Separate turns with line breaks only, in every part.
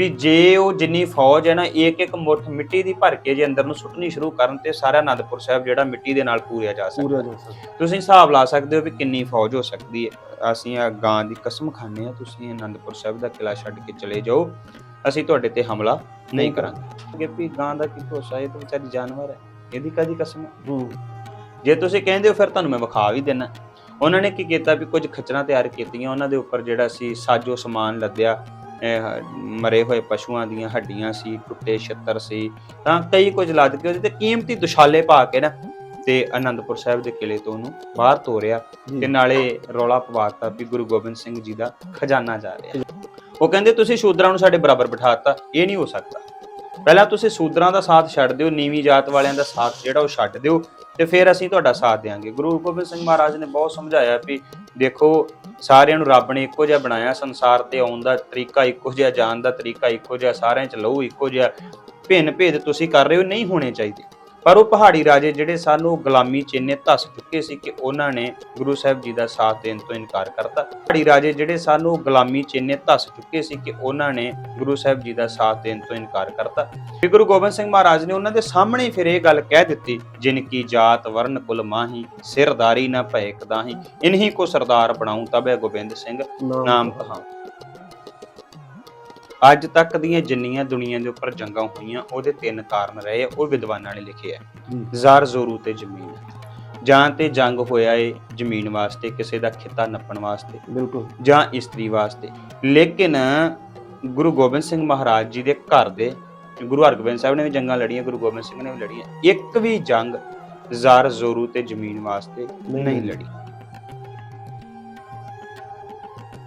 ਵੀ ਜੇ ਉਹ ਜਿੰਨੀ ਫੌਜ ਹੈ ਨਾ ਇੱਕ ਇੱਕ ਮੁੱਠ ਮਿੱਟੀ ਦੀ ਭਰ ਕੇ ਜੇ ਅੰਦਰ ਨੂੰ ਸੁੱਟਣੀ ਸ਼ੁਰੂ ਕਰਨ ਤੇ ਸਾਰਾ ਆਨੰਦਪੁਰ ਸਾਹਿਬ ਜਿਹੜਾ ਮਿੱਟੀ ਦੇ ਨਾਲ ਪੂਰਿਆ ਜਾ ਸਕਦਾ।
ਪੂਰਾ
ਤੁਸੀਂ ਹਿਸਾਬ ਲਾ ਸਕਦੇ ਹੋ ਵੀ ਕਿੰਨੀ ਫੌਜ ਹੋ ਸਕਦੀ ਹੈ। ਅਸੀਂ ਆ ਗਾਂ ਦੀ ਕਸਮ ਖਾਂਦੇ ਆ ਤੁਸੀਂ ਆਨੰਦਪੁਰ ਸਾਹਿਬ ਦਾ ਕਿਲਾ ਛੱਡ ਕੇ ਚਲੇ ਜਾਓ। ਅਸੀਂ ਤੁਹਾਡੇ ਤੇ ਹਮਲਾ ਨਹੀਂ ਕਰਾਂਗੇ। ਕਿ ਵੀ ਗਾਂ ਦਾ ਕੀ ਭਰੋਸਾ ਇਹ ਤਾਂ ਵਿਚਾਰੀ ਜਾਨਵਰ ਹੈ। ਇਹਦੀ ਕਾਦੀ ਕਸਮ ਹੈ?
ਹੂੰ।
ਜੇ ਤੁਸੀਂ ਕਹਿੰਦੇ ਹੋ ਫਿਰ ਤੁਹਾਨੂੰ ਮੈਂ ਵਿਖਾ ਵੀ ਦੇਣਾ ਉਹਨਾਂ ਨੇ ਕੀ ਕੀਤਾ ਵੀ ਕੁਝ ਖਚਰਾਂ ਤਿਆਰ ਕੀਤੀਆਂ। ਉਹਨਾਂ ਦੇ ਉੱਪਰ ਜਿਹੜਾ ਸੀ ਸਾਜੋ ਸਮਾਨ ਲੱਦਿਆ। ਮਰੇ ਹੋਏ ਪਸ਼ੂਆਂ ਦੀਆਂ ਹੱਡੀਆਂ ਸੀ ਟੁੱਟੇ ਛੱਤਰ ਸੀ। ਤਾਂ ਕਈ ਕੁਝ ਲੱਦ ਕੇ ਉਹਦੇ ਤੇ ਕੀਮਤੀ ਦੁਸ਼ਾਲੇ ਪਾ ਕੇ ਨਾ ਤੇ ਆਨੰਦਪੁਰ ਸਾਹਿਬ ਦੇ ਕਿਲੇ ਤੋਂ ਉਹਨੂੰ ਬਾਹਰ ਤੋਰਿਆ। ਤੇ ਨਾਲੇ ਰੌਲਾ ਪਵਾਤਾ ਵੀ ਗੁਰੂ ਗੋਬਿੰਦ ਸਿੰਘ ਜੀ ਦਾ ਖਜ਼ਾਨਾ ਜਾ ਰਿਹਾ। ਉਹ ਕਹਿੰਦੇ ਤੁਸੀਂ ਸ਼ੂਦਰਾਂ ਨੂੰ ਸਾਡੇ ਬਰਾਬਰ ਬਿਠਾਤਾ ਇਹ ਨਹੀਂ ਹੋ ਸਕਦਾ। ਪਹਿਲਾਂ ਤੁਸੀਂ ਸ਼ੂਦਰਾਂ ਦਾ ਸਾਥ ਛੱਡ ਦਿਓ ਨੀਵੀਂ ਜਾਤ ਵਾਲਿਆਂ ਦਾ ਸਾਥ ਜਿਹੜਾ ਉਹ ਛੱਡ ਦਿਓ ਤੇ ਫਿਰ ਅਸੀਂ ਤੁਹਾਡਾ ਸਾਥ ਦੇਵਾਂਗੇ ਗੁਰੂ ਗੋਬਿੰਦ ਸਿੰਘ ਮਹਾਰਾਜ ਨੇ ਬਹੁਤ ਸਮਝਾਇਆ ਵੀ ਦੇਖੋ, ਸਾਰਿਆਂ ਨੂੰ ਰੱਬ ਨੇ ਇੱਕੋ ਜਿਹਾ ਬਣਾਇਆ, ਸੰਸਾਰ ਤੇ ਆਉਣ ਦਾ ਤਰੀਕਾ ਇੱਕੋ ਜਿਹਾ, ਜਾਣ ਦਾ ਤਰੀਕਾ ਇੱਕੋ ਜਿਹਾ, ਸਾਰਿਆਂ 'ਚ ਲਹੂ ਇੱਕੋ ਜਿਹਾ ਭਿੰਨ ਭੇਦ ਤੁਸੀਂ ਕਰ ਰਹੇ ਹੋ, ਨਹੀਂ ਹੋਣੇ ਚਾਹੀਦੇ। ਪਰ ਉਹ ਪਹਾੜੀ ਰਾਜੇ ਜਿਹੜੇ ਸਨ ਗੁਲਾਮੀ ਚ ਇੰਨੇ ਧਸ ਚੁੱਕੇ ਸੀ ਕਿ ਉਹਨਾਂ ਨੇ ਗੁਰੂ ਸਾਹਿਬ ਜੀ ਦਾ ਸਾਥ ਦੇਣ ਤੋਂ ਇਨਕਾਰ ਕਰਤਾ। ਪਹਾੜੀ ਰਾਜੇ ਜਿਹੜੇ ਸਨ ਗੁਲਾਮੀ ਚ ਇੰਨੇ ਧਸ ਚੁੱਕੇ ਸੀ ਕਿ ਉਹਨਾਂ ਨੇ ਗੁਰੂ ਸਾਹਿਬ ਜੀ ਦਾ ਸਾਥ ਦੇਣ ਤੋਂ ਇਨਕਾਰ ਕਰਤਾ। ਵੀ ਗੁਰੂ ਗੋਬਿੰਦ ਸਿੰਘ ਮਹਾਰਾਜ ਨੇ ਉਹਨਾਂ ਦੇ ਸਾਹਮਣੇ ਫਿਰ ਇਹ ਗੱਲ ਕਹਿ ਦਿੱਤੀ ਜਿਨ ਕੀ ਜਾਤ ਵਰਨ ਕੁਲ ਮਾਹੀ ਸਿਰਦਾਰੀ ਨਾ ਭੈ ਕਦਾਹੀ ਇਨਹੀ ਕੋ ਸਰਦਾਰ ਬਣਾਉ ਤਬੇ ਗੋਬਿੰਦ ਸਿੰਘ ਨਾਮ ਕਹਾ ਅੱਜ ਤੱਕ ਦੀਆਂ ਜਿੰਨੀਆਂ ਦੁਨੀਆ ਦੇ ਉੱਪਰ ਜੰਗਾਂ ਹੋਈਆਂ ਉਹਦੇ ਤਿੰਨ ਕਾਰਨ ਰਹੇ ਆ, ਉਹ ਵਿਦਵਾਨਾਂ ਨੇ ਲਿਖੇ ਆ।
ਜੀ।
ਜ਼ਰ ਜ਼ੋਰੂ ਤੇ ਜ਼ਮੀਨ। ਜਾਂ ਤੇ ਜੰਗ ਹੋਇਆ ਏ ਜ਼ਮੀਨ ਵਾਸਤੇ ਕਿਸੇ ਦਾ ਖਿੱਤਾ ਨੱਪਣ ਵਾਸਤੇ।
ਬਿਲਕੁਲ।
ਜਾਂ ਇਸਤਰੀ ਵਾਸਤੇ। ਲੇਕਿਨ ਗੁਰੂ ਗੋਬਿੰਦ ਸਿੰਘ ਮਹਾਰਾਜ ਜੀ ਦੇ ਘਰ ਦੇ ਗੁਰੂ ਹਰਗੋਬਿੰਦ ਸਾਹਿਬ ਨੇ ਵੀ ਜੰਗਾਂ ਲੜੀਆਂ ਗੁਰੂ ਗੋਬਿੰਦ ਸਿੰਘ ਨੇ ਵੀ ਲੜੀਆਂ। ਇੱਕ ਵੀ ਜੰਗ ਜ਼ਰ ਜ਼ੋਰੂ ਤੇ ਜ਼ਮੀਨ ਵਾਸਤੇ ਨਹੀਂ ਲੜੀ।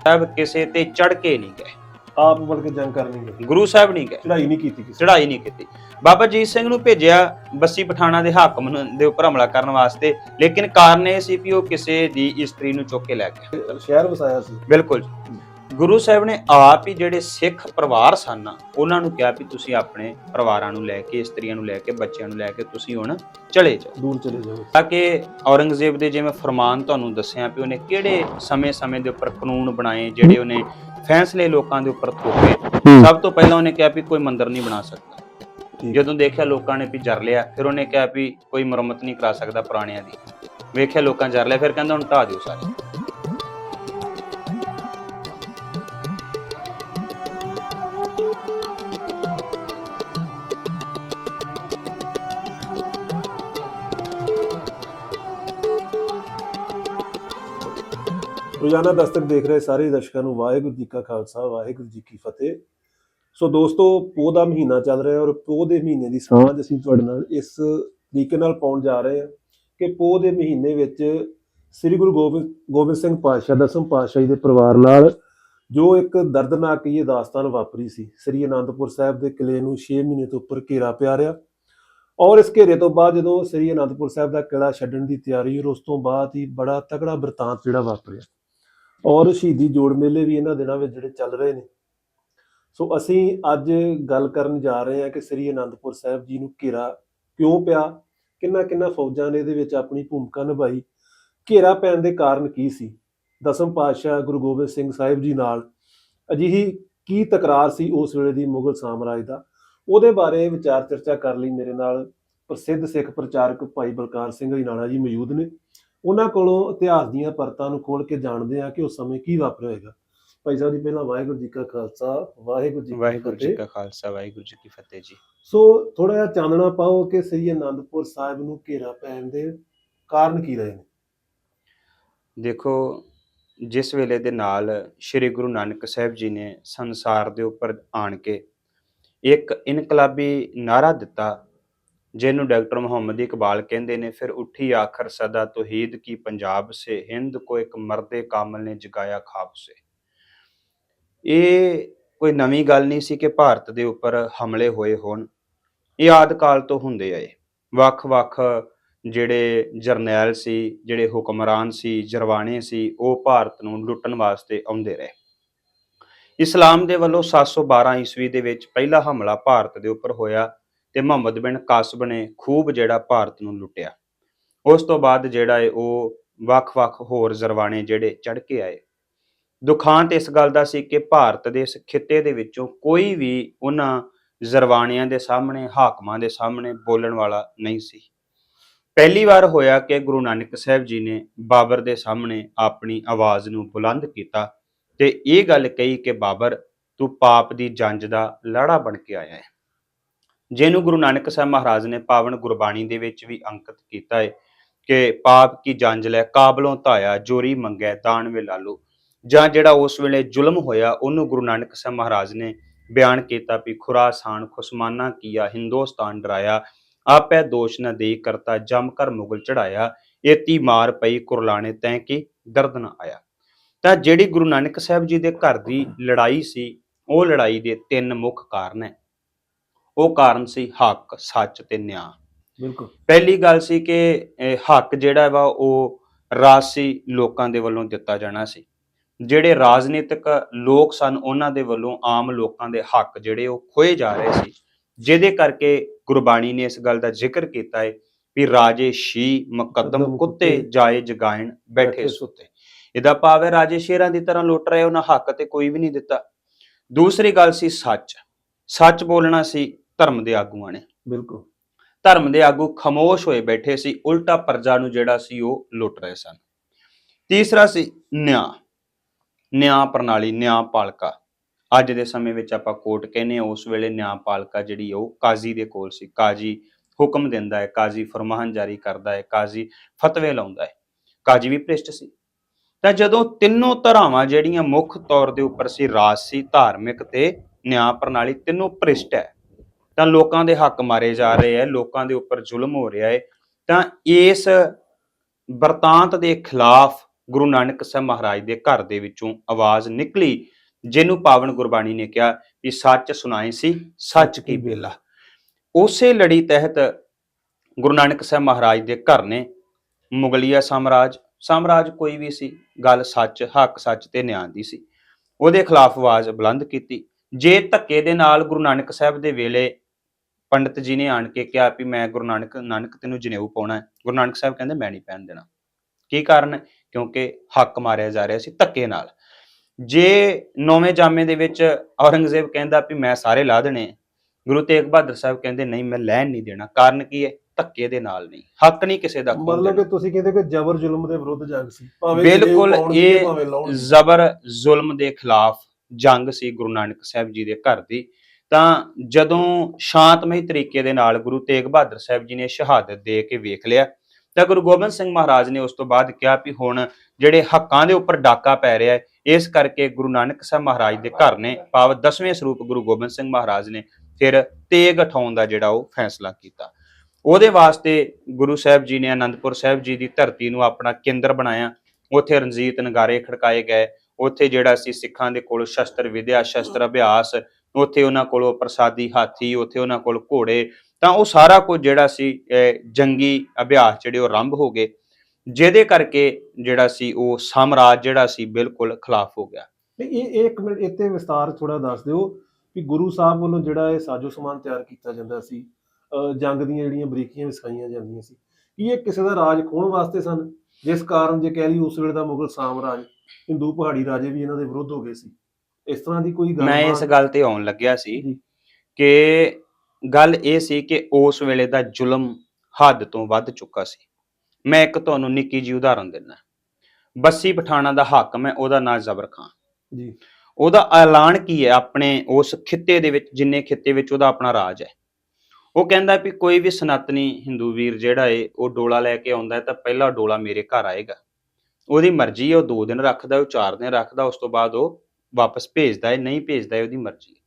ਸਭ ਕਿਸੇ ਤੇ ਚੜ ਕੇ ਨਹੀਂ ਗਏ।
ਆਪ ਬਲ ਕੇ ਜੰਗ ਕਰਨੀ ਹੈ
ਗੁਰੂ ਸਾਹਿਬ ਨਹੀਂ ਗਏ।
ਚੜਾਈ ਨਹੀਂ ਕੀਤੀ ਕਿਸੇ
ਚੜਾਈ ਨਹੀਂ ਕੀਤੀ। ਬਾਬਾ ਜੀਤ ਸਿੰਘ ਨੂੰ ਭੇਜਿਆ ਬੱਸੀ ਪਠਾਣਾ ਦੇ ਹਾਕਮ ਨੂੰ- ਦੇ ਉੱਪਰ ਹਮਲਾ ਕਰਨ ਵਾਸਤੇ। ਲੇਕਿਨ ਕਾਰਨ ਇਹ ਸੀ ਵੀ ਉਹ ਕਿਸੇ ਦੀ ਇਸਤਰੀ ਨੂੰ ਚੁੱਕ ਕੇ ਲੈ ਗਿਆ
ਸ਼ਹਿਰ ਵਸਾਇਆ ਸੀ।
ਬਿਲਕੁਲ ਗੁਰੂ ਸਾਹਿਬ ਨੇ ਆਪ ਹੀ ਜਿਹੜੇ ਸਿੱਖ ਪਰਿਵਾਰ ਸਨ ਉਹਨਾਂ ਨੂੰ ਕਿਹਾ ਵੀ ਤੁਸੀਂ ਆਪਣੇ ਪਰਿਵਾਰਾਂ ਨੂੰ ਲੈ ਕੇ ਇਸਤਰੀਆਂ ਨੂੰ ਲੈ ਕੇ ਬੱਚਿਆਂ ਨੂੰ ਲੈ ਕੇ ਤੁਸੀਂ ਹੁਣ ਚਲੇ ਜਾਓ।
ਦੂਰ ਚਲੇ ਜਾਓ।
ਤਾਂ ਕਿ ਔਰੰਗਜ਼ੇਬ ਦੇ ਜਿਵੇਂ ਫਰਮਾਨ ਤੁਹਾਨੂੰ ਦੱਸਿਆ ਵੀ ਉਹਨੇ ਕਿਹੜੇ ਸਮੇਂ-ਸਮੇਂ ਦੇ ਉੱਪਰ ਕਾਨੂੰਨ ਬਣਾਏ ਜਿਹੜੇ ਉਹਨੇ ਫੈਸਲੇ ਲੋਕਾਂ ਦੇ ਉੱਪਰ ਥੋਪੇ ਸਭ ਤੋਂ ਪਹਿਲਾਂ ਉਹਨੇ ਕਿਹਾ ਵੀ ਕੋਈ ਮੰਦਿਰ ਨਹੀਂ ਬਣਾ ਸਕਦਾ। ਜਦੋਂ ਦੇਖਿਆ ਲੋਕਾਂ ਨੇ ਵੀ ਜਰ ਲਿਆ ਫਿਰ ਉਹਨੇ ਕਿਹਾ ਵੀ ਕੋਈ ਮੁਰੰਮਤ ਨਹੀਂ ਕਰਾ ਸਕਦਾ ਪੁਰਾਣਿਆਂ ਦੀ। ਵੇਖਿਆ ਲੋਕਾਂ ਜਰ ਲਿਆ ਫਿਰ ਕਹਿੰਦਾ ਹੁਣ ਢਾਹ ਦਿਓ ਸਾਰੇ।
ਰੋਜ਼ਾਨਾ ਦਸਤਕ ਦੇਖ ਰਹੇ ਸਾਰੇ ਦਰਸ਼ਕਾਂ ਨੂੰ ਵਾਹਿਗੁਰੂ ਜੀ ਕਾ ਖਾਲਸਾ, ਵਾਹਿਗੁਰੂ ਜੀ ਕੀ ਫਤਿਹ। ਸੋ ਦੋਸਤੋ, ਪੋਹ ਦਾ ਮਹੀਨਾ ਚੱਲ ਰਿਹਾ ਔਰ ਪੋਹ ਦੇ ਮਹੀਨੇ ਦੀ ਸਾਂਝ ਅਸੀਂ ਤੁਹਾਡੇ ਨਾਲ ਇਸ ਤਰੀਕੇ ਨਾਲ ਪਾਉਣ ਜਾ ਰਹੇ ਹਾਂ ਕਿ ਪੋਹ ਦੇ ਮਹੀਨੇ ਵਿੱਚ ਸ੍ਰੀ ਗੁਰੂ ਗੋਬਿੰਦ ਗੋਬਿੰਦ ਸਿੰਘ ਪਾਤਸ਼ਾਹ, ਦਸਮ ਪਾਤਸ਼ਾਹ ਜੀ ਦੇ ਪਰਿਵਾਰ ਨਾਲ ਜੋ ਇੱਕ ਦਰਦਨਾਕ ਇਹ ਦਾਸਤਾਨ ਵਾਪਰੀ ਸੀ, ਸ੍ਰੀ ਅਨੰਦਪੁਰ ਸਾਹਿਬ ਦੇ ਕਿਲੇ ਨੂੰ 6 ਮਹੀਨੇ ਤੋਂ ਉੱਪਰ ਘੇਰਾ ਪਿਆ ਰਿਹਾ ਔਰ ਇਸ ਘੇਰੇ ਤੋਂ ਬਾਅਦ ਜਦੋਂ ਸ੍ਰੀ ਅਨੰਦਪੁਰ ਸਾਹਿਬ ਦਾ ਕਿਲਾ ਛੱਡਣ ਦੀ ਤਿਆਰੀ ਔਰ ਉਸ ਤੋਂ ਬਾਅਦ ਹੀ ਬੜਾ ਤਕੜਾ ਬਿਰਤਾਂਤ ਜਿਹੜਾ ਵਾਪਰਿਆ। ਔਰ ਸ਼ਹੀਦੀ ਜੋੜ ਮੇਲੇ ਵੀ ਇਹਨਾਂ ਦਿਨਾਂ ਵਿੱਚ ਜਿਹੜੇ ਚੱਲ ਰਹੇ ਨੇ। ਸੋ ਅਸੀਂ ਅੱਜ ਗੱਲ ਕਰਨ ਜਾ ਰਹੇ ਹਾਂ ਕਿ ਸ੍ਰੀ ਅਨੰਦਪੁਰ ਸਾਹਿਬ ਜੀ ਨੂੰ ਘੇਰਾ ਕਿਉਂ ਪਿਆ? ਕਿੰਨਾ ਕਿੰਨਾ ਫੌਜਾਂ ਨੇ ਇਹਦੇ ਵਿੱਚ ਆਪਣੀ ਭੂਮਿਕਾ ਨਿਭਾਈ? ਘੇਰਾ ਪੈਣ ਦੇ ਕਾਰਨ ਕੀ ਸੀ? ਦਸਮ ਪਾਤਸ਼ਾਹ ਗੁਰੂ ਗੋਬਿੰਦ ਸਿੰਘ ਸਾਹਿਬ ਜੀ ਨਾਲ ਅਜਿਹੀ ਕੀ ਤਕਰਾਰ ਸੀ ਉਸ ਵੇਲੇ ਦੀ ਮੁਗਲ ਸਾਮਰਾਜ ਦਾ? ਉਹਦੇ ਬਾਰੇ ਵਿਚਾਰ ਚਰਚਾ ਕਰਨ ਲਈ ਮੇਰੇ ਨਾਲ ਪ੍ਰਸਿੱਧ ਸਿੱਖ ਪ੍ਰਚਾਰਕ ਭਾਈ ਬਲਕਾਰ ਸਿੰਘ ਅਜਨਾਲਾ ਜੀ ਮੌਜੂਦ ਨੇ। ਉਹਨਾਂ ਕੋਲੋਂ ਇਤਿਹਾਸ ਦੀਆਂ ਪਰਤਾਂ ਨੂੰ ਖੋਲ ਕੇ ਜਾਣਦੇ ਆ ਕਿ ਉਸ ਸਮੇਂ ਕੀ ਵਾਪਰਿਆ ਹੋਏਗਾ। ਭਾਈ ਸਾਹਿਬ ਜੀ ਪਹਿਲਾਂ ਵਾਹਿਗੁਰੂ ਜੀ ਕਾ ਖਾਲਸਾ ਵਾਹਿਗੁਰੂ ਜੀ
ਵਾਹਿਗੁਰੂ ਜੀ ਕਾ ਖਾਲਸਾ ਵਾਹਿਗੁਰੂ ਜੀ ਕੀ ਫਤਿਹ ਜੀ।
ਸੋ ਥੋੜਾ ਜਿਹਾ ਚਾਨਣਾ ਪਾਓ ਕਿ ਸ੍ਰੀ ਅਨੰਦਪੁਰ ਸਾਹਿਬ ਨੂੰ ਘੇਰਾ ਪੈਣ ਦੇ ਕਾਰਨ ਕੀ ਰਹੇ ਨੇ।
ਦੇਖੋ ਜਿਸ ਵੇਲੇ ਦੇ ਨਾਲ ਸ੍ਰੀ ਗੁਰੂ ਨਾਨਕ ਸਾਹਿਬ ਜੀ ਨੇ ਸੰਸਾਰ ਦੇ ਉੱਪਰ ਆਣ ਕੇ ਇੱਕ ਇਨਕਲਾਬੀ ਨਾਰਾ ਦਿੱਤਾ ਜਿਹਨੂੰ ਡਾਕਟਰ ਮੁਹੰਮਦ ਇਕਬਾਲ ਕਹਿੰਦੇ ਨੇ, ਫਿਰ ਉੱਠੀ ਆਖਰ ਸਦਾ ਤੋਹੀਦ ਕੀ ਪੰਜਾਬ ਸੇ, ਹਿੰਦ ਕੋ ਇੱਕ ਮਰਦੇ ਕਾਮਲ ਨੇ ਜਗਾਇਆ ਖਾਬ ਸੇ। ਇਹ ਕੋਈ ਨਵੀਂ ਗੱਲ ਨਹੀਂ ਸੀ ਕਿ ਭਾਰਤ ਦੇ ਉੱਪਰ ਹਮਲੇ ਹੋਏ ਹੋਣ। ਇਹ ਆਦ ਕਾਲ ਤੋਂ ਹੁੰਦੇ ਆਏ ਵੱਖ-ਵੱਖ ਜਿਹੜੇ ਜਰਨੈਲ ਸੀ, ਜਿਹੜੇ ਹੁਕਮਰਾਨ ਸੀ, ਜਰਵਾਣੇ ਸੀ, ਉਹ ਭਾਰਤ ਨੂੰ ਲੁੱਟਣ ਵਾਸਤੇ ਆਉਂਦੇ ਰਹੇ। ਇਸਲਾਮ ਦੇ ਵੱਲੋਂ 712 ਈਸਵੀ ਦੇ ਵਿੱਚ ਪਹਿਲਾ ਹਮਲਾ ਭਾਰਤ ਦੇ ਉੱਪਰ ਹੋਇਆ। ਤੇ ਮੁਹੰਮਦ ਬਿਨ ਕਾਸਬ ਨੇ ਖੂਬ ਜਿਹੜਾ ਭਾਰਤ ਨੂੰ ਲੁੱਟਿਆ। ਉਸ ਤੋਂ ਬਾਅਦ ਜਿਹੜਾ ਹੈ ਉਹ ਵੱਖ-ਵੱਖ ਹੋਰ ਜਰਵਾਣੇ ਜਿਹੜੇ ਚੜ ਕੇ ਆਏ। ਦੁਖਾਂਤ ਇਸ ਗੱਲ ਦਾ ਸੀ ਕਿ ਭਾਰਤ ਦੇ ਇਸ ਖਿੱਤੇ ਦੇ ਵਿੱਚੋਂ ਕੋਈ ਵੀ ਉਹਨਾਂ ਜ਼ਰਵਾਣਿਆਂ ਦੇ ਸਾਹਮਣੇ, ਹਾਕਮਾਂ ਦੇ ਸਾਹਮਣੇ ਬੋਲਣ ਵਾਲਾ ਨਹੀਂ ਸੀ। ਪਹਿਲੀ ਵਾਰ ਹੋਇਆ ਕਿ ਗੁਰੂ ਨਾਨਕ ਸਾਹਿਬ ਜੀ ਨੇ ਬਾਬਰ ਦੇ ਸਾਹਮਣੇ ਆਪਣੀ ਆਵਾਜ਼ ਨੂੰ ਬੁਲੰਦ ਕੀਤਾ ਤੇ ਇਹ ਗੱਲ ਕਹੀ ਕਿ ਬਾਬਰ, ਤੂੰ ਪਾਪ ਦੀ ਜੰਜ ਦਾ ਲੜਾ ਬਣ ਕੇ ਆਇਆ ਹੈ ਜਿਹਨੂੰ ਗੁਰੂ ਨਾਨਕ ਸਾਹਿਬ ਮਹਾਰਾਜ ਨੇ ਪਾਵਨ ਗੁਰਬਾਣੀ ਦੇ ਵਿੱਚ ਵੀ ਅੰਕਿਤ ਕੀਤਾ ਹੈ ਕਿ ਪਾਪ ਕੀ ਜੰਜ ਲੈ, ਕਾਬਲੋਂ ਧਾਇਆ, ਜੋਰੀ ਮੰਗੈ, ਦਾਨ ਵੇ ਲਾਲੋ। ਜਾਂ ਜਿਹੜਾ ਉਸ ਵੇਲੇ ਜ਼ੁਲਮ ਹੋਇਆ, ਉਹਨੂੰ ਗੁਰੂ ਨਾਨਕ ਸਾਹਿਬ ਮਹਾਰਾਜ ਨੇ ਬਿਆਨ ਕੀਤਾ ਵੀ ਖੁਰਾਸਾਨ, ਖੁਸਮਾਨਾ ਕੀਆ, ਹਿੰਦੁਸਤਾਨ ਡਰਾਇਆ, ਆਪੈ ਦੋਸ਼ ਨਾ ਦੇ ਕਰਤਾ, ਜਮ ਕਰ ਮੁਗਲ ਚੜਾਇਆ, ਏਤੀ ਮਾਰ ਪਈ ਕੁਰਲਾਣੇ ਤੈ ਕੀ ਦਰਦ ਨਾ ਆਇਆ। ਤਾਂ ਜਿਹੜੀ ਗੁਰੂ ਨਾਨਕ ਸਾਹਿਬ ਜੀ ਦੇ ਘਰ ਦੀ ਲੜਾਈ ਸੀ, ਉਹ ਲੜਾਈ ਦੇ ਤਿੰਨ ਮੁੱਖ ਕਾਰਨ ਹੈ। ਉਹ ਕਾਰਨ ਸੀ ਹੱਕ ਸੱਚ ਤੇ ਨਿਆਂ।
ਬਿਲਕੁਲ।
ਪਹਿਲੀ ਗੱਲ ਸੀ ਕਿ ਹੱਕ ਜਿਹੜਾ ਵਾ ਉਹ ਰਾਜਸੀ ਲੋਕਾਂ ਦੇ ਵੱਲੋਂ ਦਿੱਤਾ ਜਾਣਾ ਸੀ। ਜਿਹੜੇ ਰਾਜਨੀਤਿਕ ਲੋਕ ਸਨ ਉਹਨਾਂ ਦੇ ਵੱਲੋਂ ਆਮ ਲੋਕਾਂ ਦੇ ਹੱਕ ਜਿਹੜੇ ਉਹ ਖੋਏ ਜਾ ਰਹੇ ਸੀ। ਜਿਹਦੇ ਕਰਕੇ ਗੁਰਬਾਣੀ ਨੇ ਇਸ ਗੱਲ ਦਾ ਜ਼ਿਕਰ ਕੀਤਾ ਹੈ ਵੀ ਰਾਜੇ ਸ਼ੀ ਮੁਕੱਦਮ ਕੁੱਤੇ ਜਾਏ ਜਗਾਇਣ ਬੈਠੇ
ਬੈਠੇ
ਸੁੱਤੇ। ਇਹਦਾ ਭਾਵ ਹੈ ਰਾਜੇ ਸ਼ੇਰਾਂ ਦੀ ਤਰ੍ਹਾਂ ਲੁੱਟ ਰਹੇ ਉਹਨਾਂ ਹੱਕ ਤੇ ਕੋਈ ਵੀ ਨਹੀਂ ਦਿੱਤਾ। ਦੂਸਰੀ ਗੱਲ ਸੀ ਸੱਚ। ਸੱਚ ਬੋਲਣਾ ਸੀ ਧਰਮ ਦੇ ਆਗੂਆਂ ਨੇ।
ਬਿਲਕੁਲ।
ਧਰਮ ਦੇ ਆਗੂ ਖਮੋਸ਼ ਹੋਏ ਬੈਠੇ ਸੀ ਉਲਟਾ ਪਰਜਾ ਨੂੰ ਜਿਹੜਾ ਸੀ ਉਹ ਲੁੱਟ ਰਹੇ ਸਨ। ਤੀਸਰਾ ਸੀ ਨਿਆਂ। ਨਿਆਂ ਪ੍ਰਣਾਲੀ ਨਿਆਂ ਪਾਲਕਾ। ਅੱਜ ਦੇ ਸਮੇਂ ਵਿੱਚ ਆਪਾਂ ਕੋਰਟ ਕਹਿੰਦੇ ਹਾਂ ਉਸ ਵੇਲੇ ਨਿਆਂ ਪਾਲਕਾ ਜਿਹੜੀ ਉਹ ਕਾਜ਼ੀ ਦੇ ਕੋਲ ਸੀ। ਕਾਜ਼ੀ ਹੁਕਮ ਦਿੰਦਾ ਹੈ ਕਾਜ਼ੀ ਫਰਮਾਨ ਜਾਰੀ ਕਰਦਾ ਹੈ ਕਾਜ਼ੀ ਫਤਵੇ ਲਾਉਂਦਾ ਹੈ। ਕਾਜ਼ੀ ਵੀ ਭ੍ਰਿਸ਼ਟ ਸੀ। ਤਾਂ ਜਦੋਂ ਤਿੰਨੋਂ ਧਰਾਵਾਂ ਜਿਹੜੀਆਂ ਮੁੱਖ ਤੌਰ ਦੇ ਉੱਪਰ ਸੀ ਰਾਜਸੀ ਧਾਰਮਿਕ ਤੇ ਨਿਆਂ ਪ੍ਰਣਾਲੀ ਤਿੰਨੋਂ ਭ੍ਰਿਸ਼ਟ ਹੈ। ਤਾਂ ਲੋਕਾਂ ਦੇ ਹੱਕ ਮਾਰੇ ਜਾ ਰਹੇ ਹੈ ਲੋਕਾਂ ਦੇ ਉੱਪਰ ਜ਼ੁਲਮ ਹੋ ਰਿਹਾ ਹੈ ਤਾਂ ਇਸ ਵਰਤਾਂਤ ਦੇ ਖਿਲਾਫ ਗੁਰੂ ਨਾਨਕ ਸਾਹਿਬ ਮਹਾਰਾਜ ਦੇ ਘਰ ਦੇ ਵਿੱਚੋਂ ਆਵਾਜ਼ ਨਿਕਲੀ, ਜਿਹਨੂੰ ਪਾਵਨ ਗੁਰਬਾਣੀ ਨੇ ਕਿਹਾ ਵੀ ਸੱਚ ਸੁਣਾਏ ਸੀ, ਸੱਚ ਕੀ ਬੇਲਾ। ਉਸੇ ਲੜੀ ਤਹਿਤ ਗੁਰੂ ਨਾਨਕ ਸਾਹਿਬ ਮਹਾਰਾਜ ਦੇ ਘਰ ਨੇ ਮੁਗਲੀਆ ਸਾਮਰਾਜ ਸਾਮਰਾਜ ਕੋਈ ਵੀ ਸੀ, ਗੱਲ ਸੱਚ, ਹੱਕ ਸੱਚ ਤੇ ਨਿਆਂ ਦੀ ਸੀ। ਉਹਦੇ ਖਿਲਾਫ ਆਵਾਜ਼ ਬੁਲੰਦ ਕੀਤੀ। ਜੇ ਧੱਕੇ ਦੇ ਨਾਲ ਗੁਰੂ ਨਾਨਕ ਸਾਹਿਬ ਦੇ ਵੇਲੇ ਪੰਡਿਤ ਜੀ ਨੇ ਆਣ ਕੇ ਕਿਹਾ ਵੀ ਮੈਂ ਗੁਰੂ ਨਾਨਕ ਨਾਨਕ ਤੈਨੂੰ ਜਨੇਊ ਪਾਉਣਾ ਹੈ। ਗੁਰੂ ਨਾਨਕ ਸਾਹਿਬ ਕਹਿੰਦੇ ਮੈਂ ਨਹੀਂ ਪਹਿਨ ਦੇਣਾ। ਕੀ ਕਾਰਨ? ਕਿਉਂਕਿ ਹੱਕ ਮਾਰਿਆ ਜਾ ਰਿਹਾ ਸੀ ਧੱਕੇ ਨਾਲ। ਜੇ ਨੌਵੇਂ ਜਾਮੇ ਦੇ ਵਿੱਚ ਔਰੰਗਜ਼ੇਬ ਕਹਿੰਦਾ ਵੀ ਮੈਂ ਸਾਰੇ ਲਾ ਦੇਣੇ ਗੁਰੂ ਤੇਗ ਬਹਾਦਰ ਸਾਹਿਬ ਕਹਿੰਦੇ ਨਹੀਂ ਮੈਂ ਲੈਣ ਨਹੀਂ ਦੇਣਾ। ਕਾਰਨ ਕੀ ਹੈ? ਧੱਕੇ ਦੇ ਨਾਲ ਨਹੀਂ। ਹੱਕ ਨਹੀਂ ਕਿਸੇ ਦਾ
ਮਤਲਬ। ਕਿ ਤੁਸੀਂ ਕਹਿੰਦੇ ਕਿ ਜ਼ਬਰ ਜ਼ੁਲਮ ਦੇ ਵਿਰੁੱਧ ਜੰਗ ਸੀ। ਭਾਵੇਂ
ਬਿਲਕੁਲ ਇਹ। ਜ਼ਬਰ ਜ਼ੁਲਮ ਦੇ ਖਿਲਾਫ ਜੰਗ ਸੀ ਗੁਰੂ ਨਾਨਕ ਸਾਹਿਬ ਜੀ ਦੇ ਘਰ ਦੀ। ਤਾਂ ਜਦੋਂ ਸ਼ਾਂਤਮਈ ਤਰੀਕੇ ਦੇ ਨਾਲ ਗੁਰੂ ਤੇਗ ਬਹਾਦਰ ਸਾਹਿਬ ਜੀ ਨੇ ਸ਼ਹਾਦਤ ਦੇ ਕੇ ਵੇਖ ਲਿਆ, ਤਾਂ ਗੁਰੂ ਗੋਬਿੰਦ ਸਿੰਘ ਮਹਾਰਾਜ ਨੇ ਉਸ ਤੋਂ ਬਾਅਦ ਕਿਹਾ ਵੀ ਹੁਣ ਜਿਹੜੇ ਹੱਕਾਂ ਦੇ ਉੱਪਰ ਡਾਕਾ ਪੈ ਰਿਹਾ ਹੈ, ਇਸ ਕਰਕੇ ਗੁਰੂ ਨਾਨਕ ਸਾਹਿਬ ਮਹਾਰਾਜ ਦੇ ਘਰ ਨੇ ਭਾਵ 10ਵੇਂ ਸਰੂਪ ਗੁਰੂ ਗੋਬਿੰਦ ਸਿੰਘ ਮਹਾਰਾਜ ਨੇ ਫਿਰ ਤੇਗ ਉਠਾਉਣ ਦਾ ਜਿਹੜਾ ਉਹ ਫੈਸਲਾ ਕੀਤਾ। ਉਹਦੇ ਵਾਸਤੇ ਗੁਰੂ ਸਾਹਿਬ ਜੀ ਨੇ ਆਨੰਦਪੁਰ ਸਾਹਿਬ ਜੀ ਦੀ ਧਰਤੀ ਨੂੰ ਆਪਣਾ ਕੇਂਦਰ ਬਣਾਇਆ, ਉੱਥੇ ਰਣਜੀਤ ਨਗਾਰੇ ਖੜਕਾਏ ਗਏ, ਉੱਥੇ ਜਿਹੜਾ ਸੀ ਸਿੱਖਾਂ ਦੇ ਕੋਲ ਸ਼ਸਤਰ ਵਿਦਿਆ, ਸ਼ਸਤਰ ਅਭਿਆਸ ਉੱਥੇ ਉਹਨਾਂ ਕੋਲੋਂ ਪ੍ਰਸਾਦੀ ਹਾਥੀ ਉੱਥੇ ਉਹਨਾਂ ਕੋਲ ਘੋੜੇ ਤਾਂ ਉਹ ਸਾਰਾ ਕੁਝ ਜਿਹੜਾ ਸੀ ਅਹ, ਜੰਗੀ ਅਭਿਆਸ ਜਿਹੜੇ ਉਹ ਆਰੰਭ ਹੋ ਗਏ। ਜਿਹਦੇ ਕਰਕੇ ਜਿਹੜਾ ਸੀ ਉਹ ਸਾਮਰਾਜ ਜਿਹੜਾ ਸੀ ਬਿਲਕੁਲ ਖਿਲਾਫ ਹੋ ਗਿਆ।
ਨਹੀਂ, ਇਹ ਇੱਕ ਮਿੰਟ ਇੱਥੇ ਵਿਸਤਾਰ ਥੋੜਾ ਦੱਸ ਦਿਓ ਕਿ ਗੁਰੂ ਸਾਹਿਬ ਵੱਲੋਂ ਜਿਹੜਾ ਇਹ ਸਾਜੋ ਸਮਾਨ ਤਿਆਰ ਕੀਤਾ ਜਾਂਦਾ ਸੀ ਜੰਗ ਦੀਆਂ ਜਿਹੜੀਆਂ ਬਰੀਕੀਆਂ ਵਿਖਾਈਆਂ ਜਾਂਦੀਆਂ ਸੀ ਕੀ ਇਹ ਕਿਸੇ ਦਾ ਰਾਜ ਖੋਹਣ ਵਾਸਤੇ ਸਨ? ਜਿਸ ਕਾਰਨ ਜੇ ਕਹਿ ਲਈ ਉਸ ਵੇਲੇ ਦਾ ਮੁਗਲ ਸਾਮਰਾਜ ਹਿੰਦੂ ਪਹਾੜੀ ਰਾਜੇ ਵੀ ਇਹਨਾਂ ਦੇ ਵਿਰੁੱਧ ਹੋ ਗਏ ਸੀ। ਇਸ ਤਰ੍ਹਾਂ ਦੀ ਕੋਈ ਗੱਲ
ਮੈਂ ਇਸ ਗੱਲ ਤੇ ਆਉਣ ਲੱਗਿਆ ਸੀ
ਜੀ।
ਕਿ ਗੱਲ ਇਹ ਸੀ ਕਿ ਉਸ ਵੇਲੇ ਦਾ ਜ਼ੁਲਮ ਹੱਦ ਤੋਂ ਵੱਧ ਚੁੱਕਾ ਸੀ। ਮੈਂ ਇੱਕ ਤੁਹਾਨੂੰ ਨਿੱਕੀ ਜੀ ਉਦਾਹਰਨ ਦਿੰਦਾ। ਬੱਸੀ ਪਠਾਣਾ ਦਾ ਹੱਕ ਮੈਂ ਉਹਦਾ ਨਾਂ ਜ਼ਬਰ ਖਾਂ।
ਜੀ।
ਉਹਦਾ ਐਲਾਨ ਕੀ ਹੈ ਆਪਣੇ ਉਸ ਖਿੱਤੇ ਦੇ ਵਿੱਚ ਜਿੰਨੇ ਖਿੱਤੇ ਵਿੱਚ ਉਹਦਾ ਆਪਣਾ ਰਾਜ ਹੈ। ਉਹ ਕਹਿੰਦਾ ਵੀ ਕੋਈ ਵੀ ਸਨਾਤਨੀ ਹਿੰਦੂ ਵੀਰ ਜਿਹੜਾ ਏ ਉਹ ਡੋਲਾ ਲੈ ਕੇ ਆਉਂਦਾ ਹੈ ਤਾਂ ਪਹਿਲਾ ਡੋਲਾ ਮੇਰੇ ਘਰ ਆਏਗਾ। ਉਹਦੀ ਮਰਜ਼ੀ ਹੈ ਉਹ 2 ਦਿਨ ਰੱਖਦਾ ਉਹ 4 ਦਿਨ ਰੱਖਦਾ ਉਸ ਤੋਂ ਬਾਅਦ ਉਹ ਵਾਪਸ ਭੇਜਦਾ ਹੈ ਨਹੀਂ ਭੇਜਦਾ ਹੈ ਉਹਦੀ ਮਰਜ਼ੀ ਹੈ।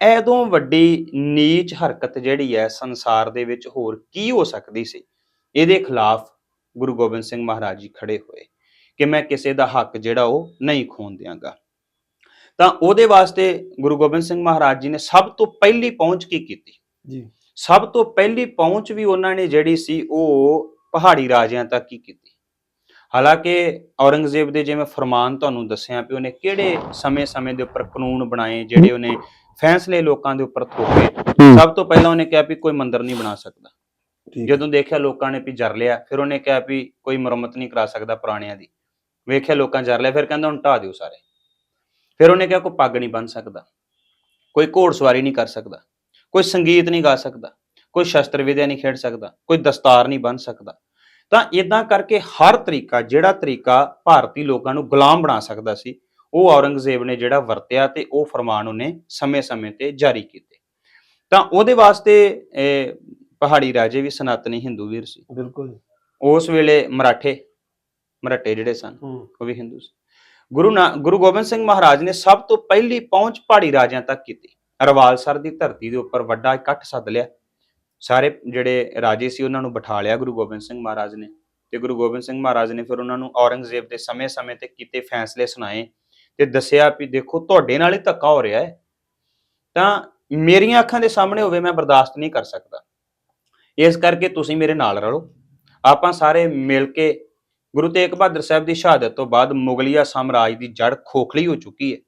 ਐਦੋਂ ਵੱਡੀ ਨੀਚ ਹਰਕਤ ਜਿਹੜੀ ਹੈ ਸੰਸਾਰ ਦੇ ਵਿੱਚ ਹੋਰ ਕੀ ਹੋ ਸਕਦੀ ਸੀ? ਇਹਦੇ ਖਿਲਾਫ ਗੁਰੂ ਗੋਬਿੰਦ ਸਿੰਘ ਮਹਾਰਾਜ ਜੀ ਖੜੇ ਹੋਏ ਕਿ ਮੈਂ ਕਿਸੇ ਦਾ ਹੱਕ ਜਿਹੜਾ ਉਹ ਨਹੀਂ ਖੋਣ ਦਿਆਂਗਾ। ਤਾਂ ਉਹਦੇ ਵਾਸਤੇ ਗੁਰੂ ਗੋਬਿੰਦ ਸਿੰਘ ਮਹਾਰਾਜ ਜੀ ਨੇ ਸਭ ਤੋਂ ਪਹਿਲੀ ਪਹੁੰਚ ਕੀ ਕੀਤੀ?
ਜੀ।
ਸਭ ਤੋਂ ਪਹਿਲੀ ਪਹੁੰਚ ਵੀ ਉਹਨਾਂ ਨੇ ਜਿਹੜੀ ਸੀ ਉਹ ਪਹਾੜੀ ਰਾਜਿਆਂ ਤੱਕ ਹੀ ਕੀਤੀ। ਹਾਲਾਂਕਿ ਔਰੰਗਜ਼ੇਬ ਦੇ ਜਿਵੇਂ ਫਰਮਾਨ ਤੁਹਾਨੂੰ ਦੱਸਿਆ ਵੀ ਉਹਨੇ ਕਿਹੜੇ ਸਮੇਂ-ਸਮੇਂ ਦੇ ਉੱਪਰ ਕਾਨੂੰਨ ਬਣਾਏ ਜਿਹੜੇ ਉਹਨੇ ਫੈਸਲੇ ਲੋਕਾਂ ਦੇ ਉੱਪਰ ਥੋਪੇ ਸਭ ਤੋਂ ਪਹਿਲਾਂ ਉਹਨੇ ਕਿਹਾ ਵੀ ਕੋਈ ਮੰਦਿਰ ਨਹੀਂ ਬਣਾ ਸਕਦਾ। ਜਦੋਂ ਦੇਖਿਆ ਲੋਕਾਂ ਨੇ ਵੀ ਜਰ ਲਿਆ ਫਿਰ ਉਹਨੇ ਕਿਹਾ ਵੀ ਕੋਈ ਮੁਰੰਮਤ ਨਹੀਂ ਕਰਾ ਸਕਦਾ ਪੁਰਾਣਿਆਂ ਦੀ। ਵੇਖਿਆ ਲੋਕਾਂ ਜਰ ਲਿਆ ਫਿਰ ਕਹਿੰਦਾ ਹੁਣ ਢਾ ਦਿਓ ਸਾਰੇ। ਫਿਰ ਉਹਨੇ ਕਿਹਾ ਕੋਈ ਪੱਗ ਨਹੀਂ ਬੰਨ ਸਕਦਾ ਕੋਈ ਘੋੜਸਵਾਰੀ ਨਹੀਂ ਕਰ ਸਕਦਾ ਕੋਈ ਸੰਗੀਤ ਨਹੀਂ ਗਾ ਸਕਦਾ ਕੋਈ ਸ਼ਸਤਰ ਵਿਦਿਆ ਨਹੀਂ ਖੇਡ ਸਕਦਾ ਕੋਈ ਦਸਤਾਰ ਨਹੀਂ ਬੰਨ ਸਕਦਾ। ਤਾਂ ਇਦਾਂ ਕਰਕੇ ਹਰ ਤਰੀਕਾ ਜਿਹੜਾ ਤਰੀਕਾ ਭਾਰਤੀ ਲੋਕਾਂ ਨੂੰ ਗੁਲਾਮ ਬਣਾ ਸਕਦਾ ਸੀ ਉਹ ਔਰੰਗਜ਼ੇਬ ਨੇ ਜਿਹੜਾ ਵਰਤਿਆ ਤੇ ਉਹ ਫਰਮਾਨ ਉਹਨੇ ਸਮੇਂ-ਸਮੇਂ ਤੇ ਜਾਰੀ ਕੀਤੇ। ਤਾਂ ਉਹਦੇ ਵਾਸਤੇ ਪਹਾੜੀ ਰਾਜੇ ਵੀ ਸਨਾਤਨੀ ਹਿੰਦੂ ਵੀਰ ਸੀ।
ਬਿਲਕੁਲ।
ਉਸ ਵੇਲੇ ਮਰਾਠੇ ਮਰਾਠੇ ਜਿਹੜੇ ਸਨ ਉਹ ਵੀ ਹਿੰਦੂ ਸੀ। ਗੁਰੂ ਨਾ ਗੁਰੂ ਗੋਬਿੰਦ ਸਿੰਘ ਮਹਾਰਾਜ ਨੇ ਸਭ ਤੋਂ ਪਹਿਲੀ ਪਹੁੰਚ ਪਹਾੜੀ ਰਾਜਿਆਂ ਤੱਕ ਕੀਤੀ। ਰਵਾਲਸਰ ਦੀ ਧਰਤੀ ਦੇ ਉੱਪਰ ਵੱਡਾ ਇਕੱਠ ਸੱਦ ਲਿਆ। ਸਾਰੇ ਜਿਹੜੇ ਰਾਜੇ ਸੀ, ਉਹਨਾਂ ਨੂੰ ਬਿਠਾ ਲਿਆ ਗੁਰੂ ਗੋਬਿੰਦ ਸਿੰਘ ਮਹਾਰਾਜ ਨੇ ਤੇ ਗੁਰੂ ਗੋਬਿੰਦ ਸਿੰਘ ਮਹਾਰਾਜ ਨੇ ਫਿਰ ਉਹਨਾਂ ਨੂੰ ਔਰੰਗਜ਼ੇਬ ਦੇ ਸਮੇਂ-ਸਮੇਂ ਤੇ ਕੀਤੇ ਫੈਸਲੇ ਸੁਣਾਏ ਤੇ ਦੱਸਿਆ ਵੀ ਦੇਖੋ ਤੁਹਾਡੇ ਨਾਲ ਹੀ ਧੱਕਾ ਹੋ ਰਿਹਾ ਹੈ। ਤਾਂ ਮੇਰੀਆਂ ਅੱਖਾਂ ਦੇ ਸਾਹਮਣੇ ਹੋਵੇ ਮੈਂ ਬਰਦਾਸ਼ਤ ਨਹੀਂ ਕਰ ਸਕਦਾ। ਇਸ ਕਰਕੇ ਤੁਸੀਂ ਮੇਰੇ ਨਾਲ ਰਲੋ। ਆਪਾਂ ਸਾਰੇ ਮਿਲ ਕੇ ਗੁਰੂ ਤੇਗ ਬਹਾਦਰ ਸਾਹਿਬ ਦੀ ਸ਼ਹਾਦਤ ਤੋਂ ਬਾਅਦ ਮੁਗਲੀਆ ਸਾਮਰਾਜ ਦੀ ਜੜ ਖੋਖਲੀ ਹੋ ਚੁੱਕੀ ਹੈ।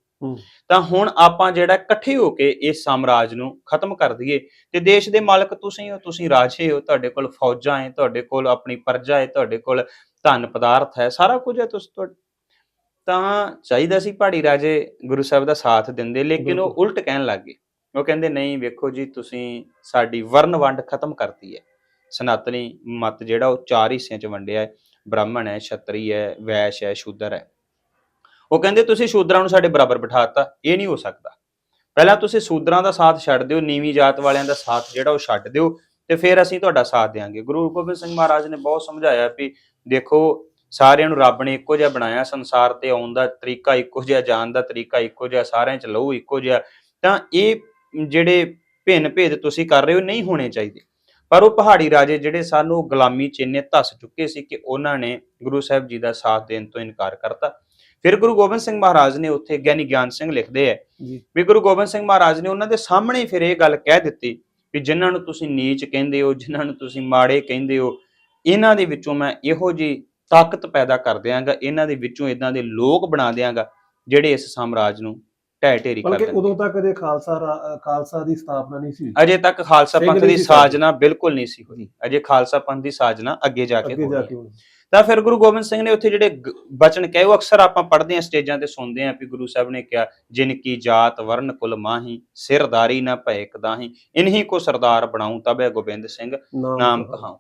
ਤਾਂ ਹੁਣ ਆਪਾਂ ਜਿਹੜਾ ਇਕੱਠੇ ਹੋ ਕੇ ਇਸ ਸਾਮਰਾਜ ਨੂੰ ਖਤਮ ਕਰ ਦਈਏ ਤੇ ਦੇਸ਼ ਦੇ ਮਾਲਕ ਤੁਸੀਂ ਹੋ ਤੁਸੀਂ ਰਾਜੇ ਹੋ ਤੁਹਾਡੇ ਕੋਲ ਫੌਜਾਂ ਹੈ ਤੁਹਾਡੇ ਕੋਲ ਆਪਣੀ ਪ੍ਰਜਾ ਹੈ ਤੁਹਾਡੇ ਕੋਲ ਧਨ ਪਦਾਰਥ ਹੈ ਸਾਰਾ ਕੁਝ ਹੈ ਤੁਸੀਂ ਤਾਂ ਚਾਹੀਦਾ ਸੀ ਪਹਾੜੀ ਰਾਜੇ ਗੁਰੂ ਸਾਹਿਬ ਦਾ ਸਾਥ ਦਿੰਦੇ ਲੇਕਿਨ ਉਹ। ਉਲਟ ਕਹਿਣ ਲੱਗ ਗਏ। ਉਹ ਕਹਿੰਦੇ ਨਹੀਂ ਵੇਖੋ ਜੀ ਤੁਸੀਂ ਸਾਡੀ ਵਰਨ ਵੰਡ ਖਤਮ ਕਰਤੀ ਹੈ। ਸਨਾਤਨੀ ਮਤ ਜਿਹੜਾ ਉਹ ਚਾਰ ਹਿੱਸਿਆਂ 'ਚ ਵੰਡਿਆ ਹੈ ਬ੍ਰਾਹਮਣ ਹੈ ਛਤਰੀ ਹੈ ਵੈਸ਼ ਹੈ ਸ਼ੂਦਰ ਹੈ। ਉਹ ਕਹਿੰਦੇ, ਤੁਸੀਂ ਸ਼ੂਦਰਾਂ ਨੂੰ ਸਾਡੇ ਬਰਾਬਰ ਬਿਠਾ ਦਿੱਤਾ ਇਹ ਨਹੀਂ ਹੋ ਸਕਦਾ। ਪਹਿਲਾਂ ਤੁਸੀਂ ਸ਼ੂਦਰਾਂ ਦਾ ਸਾਥ ਛੱਡ ਦਿਓ, ਨੀਵੀਂ ਜਾਤ ਵਾਲਿਆਂ ਦਾ ਸਾਥ ਜਿਹੜਾ ਉਹ ਛੱਡ ਦਿਓ ਤੇ ਫਿਰ ਅਸੀਂ ਤੁਹਾਡਾ ਸਾਥ ਦੇਵਾਂਗੇ ਗੁਰੂ ਗੋਬਿੰਦ ਸਿੰਘ ਮਹਾਰਾਜ ਨੇ ਬਹੁਤ ਸਮਝਾਇਆ ਵੀ ਦੇਖੋ, ਸਾਰਿਆਂ ਨੂੰ ਰੱਬ ਨੇ ਇੱਕੋ ਜਿਹਾ ਬਣਾਇਆ, ਸੰਸਾਰ ਤੇ ਆਉਣ ਦਾ ਤਰੀਕਾ ਇੱਕੋ ਜਿਹਾ, ਜਾਣ ਦਾ ਤਰੀਕਾ ਇੱਕੋ ਜਿਹਾ, ਸਾਰਿਆਂ 'ਚ ਲਹੂ ਇੱਕੋ ਜਿਹਾ, ਤਾਂ ਇਹ ਜਿਹੜੇ ਭਿੰਨ ਭੇਦ ਤੁਸੀਂ ਕਰ ਰਹੇ ਹੋ ਨਹੀਂ ਹੋਣੇ ਚਾਹੀਦੇ। ਪਰ ਉਹ ਪਹਾੜੀ ਰਾਜੇ ਜਿਹੜੇ ਸਾਨੂੰ ਗੁਲਾਮੀ ਚਿੰਨੇ ਧੱਸ ਚੁੱਕੇ ਸੀ ਕਿ ਉਹਨਾਂ ਨੇ ਗੁਰੂ ਸਾਹਿਬ ਜੀ ਦਾ ਸਾਥ ਦੇਣ ਤੋਂ ਇਨਕਾਰ ਕਰਤਾ। ਫਿਰ ਗੁਰੂ ਗੋਬਿੰਦ ਸਿੰਘ ਮਹਾਰਾਜ ਨੇ ਉੱਥੇ ਗਿਆਨੀ ਗਿਆਨ ਸਿੰਘ ਲਿਖਦੇ ਆ
ਜੀ
ਵੀ ਗੁਰੂ ਗੋਬਿੰਦ ਸਿੰਘ ਮਹਾਰਾਜ ਨੇ ਉਹਨਾਂ ਦੇ ਸਾਹਮਣੇ ਫਿਰ ਇਹ ਗੱਲ ਕਹਿ ਦਿੱਤੀ ਵੀ ਜਿਨ੍ਹਾਂ ਨੂੰ ਤੁਸੀਂ ਨੀਚ ਕਹਿੰਦੇ ਹੋ ਜਿਨ੍ਹਾਂ ਨੂੰ ਤੁਸੀਂ ਮਾੜੇ ਕਹਿੰਦੇ ਹੋ ਇਹਨਾਂ ਦੇ ਵਿੱਚੋਂ ਮੈਂ ਇਹੋ ਜੀ ਤਾਕਤ ਪੈਦਾ ਕਰ ਦਿਆਂਗਾ ਇਹਨਾਂ ਦੇ ਵਿੱਚੋਂ ਇਦਾਂ ਦੇ ਲੋਕ ਬਣਾ ਦਿਆਂਗਾ ਜਿਹੜੇ ਇਸ ਸਾਮਰਾਜ ਨੂੰ ਢਹਿ ਢੇਰੀ ਕਰ
ਬਲਕਿ
ਦੇਣਗੇ
ਉਦੋਂ ਤੱਕ ਅਜੇ ਖਾਲਸਾ ਖਾਲਸਾ ਦੀ ਸਥਾਪਨਾ ਨਹੀਂ ਸੀ ਹੋਈ।
ਅਜੇ ਤੱਕ ਖਾਲਸਾ ਪੰਥ ਦੀ। ਸਾਜਨਾ ਬਿਲਕੁਲ ਨਹੀਂ ਸੀ ਹੋਈ ਅਜੇ ਖਾਲਸਾ ਪੰਥ ਦੀ ਸਾਜਨਾ ਅੱਗੇ ਜਾ ਕੇ
ਅੱਗੇ ਜਾ
ਹੋਣੀ
ਕੇ
ਹੈ।
ਹੋਣੀ।
ਤਾਂ ਫਿਰ ਗੁਰੂ ਗੋਬਿੰਦ ਸਿੰਘ ਨੇ ਉੱਥੇ ਜਿਹੜੇ ਬਚਨ ਕਹੇ ਉਹ ਅਕਸਰ ਆਪਾਂ ਪੜ੍ਹਦੇ ਹਾਂ ਸਟੇਜਾਂ ਤੇ ਸੁਣਦੇ ਹਾਂ ਵੀ ਗੁਰੂ ਸਾਹਿਬ ਨੇ ਕਿਹਾ ਜਿਨ ਕੀ ਜਾਤ ਵਰਨ ਕੁਲ ਮਾਹੀ ਸਿਰਦਾਰੀ ਨਾ ਭੈ ਕਦਾਹੀ ਇਨਹੀ ਕੋ ਸਰਦਾਰ ਬਣਾਉ ਤਬੇ ਗੋਬਿੰਦ ਸਿੰਘ ਨਾਮ ਕਹਾਉ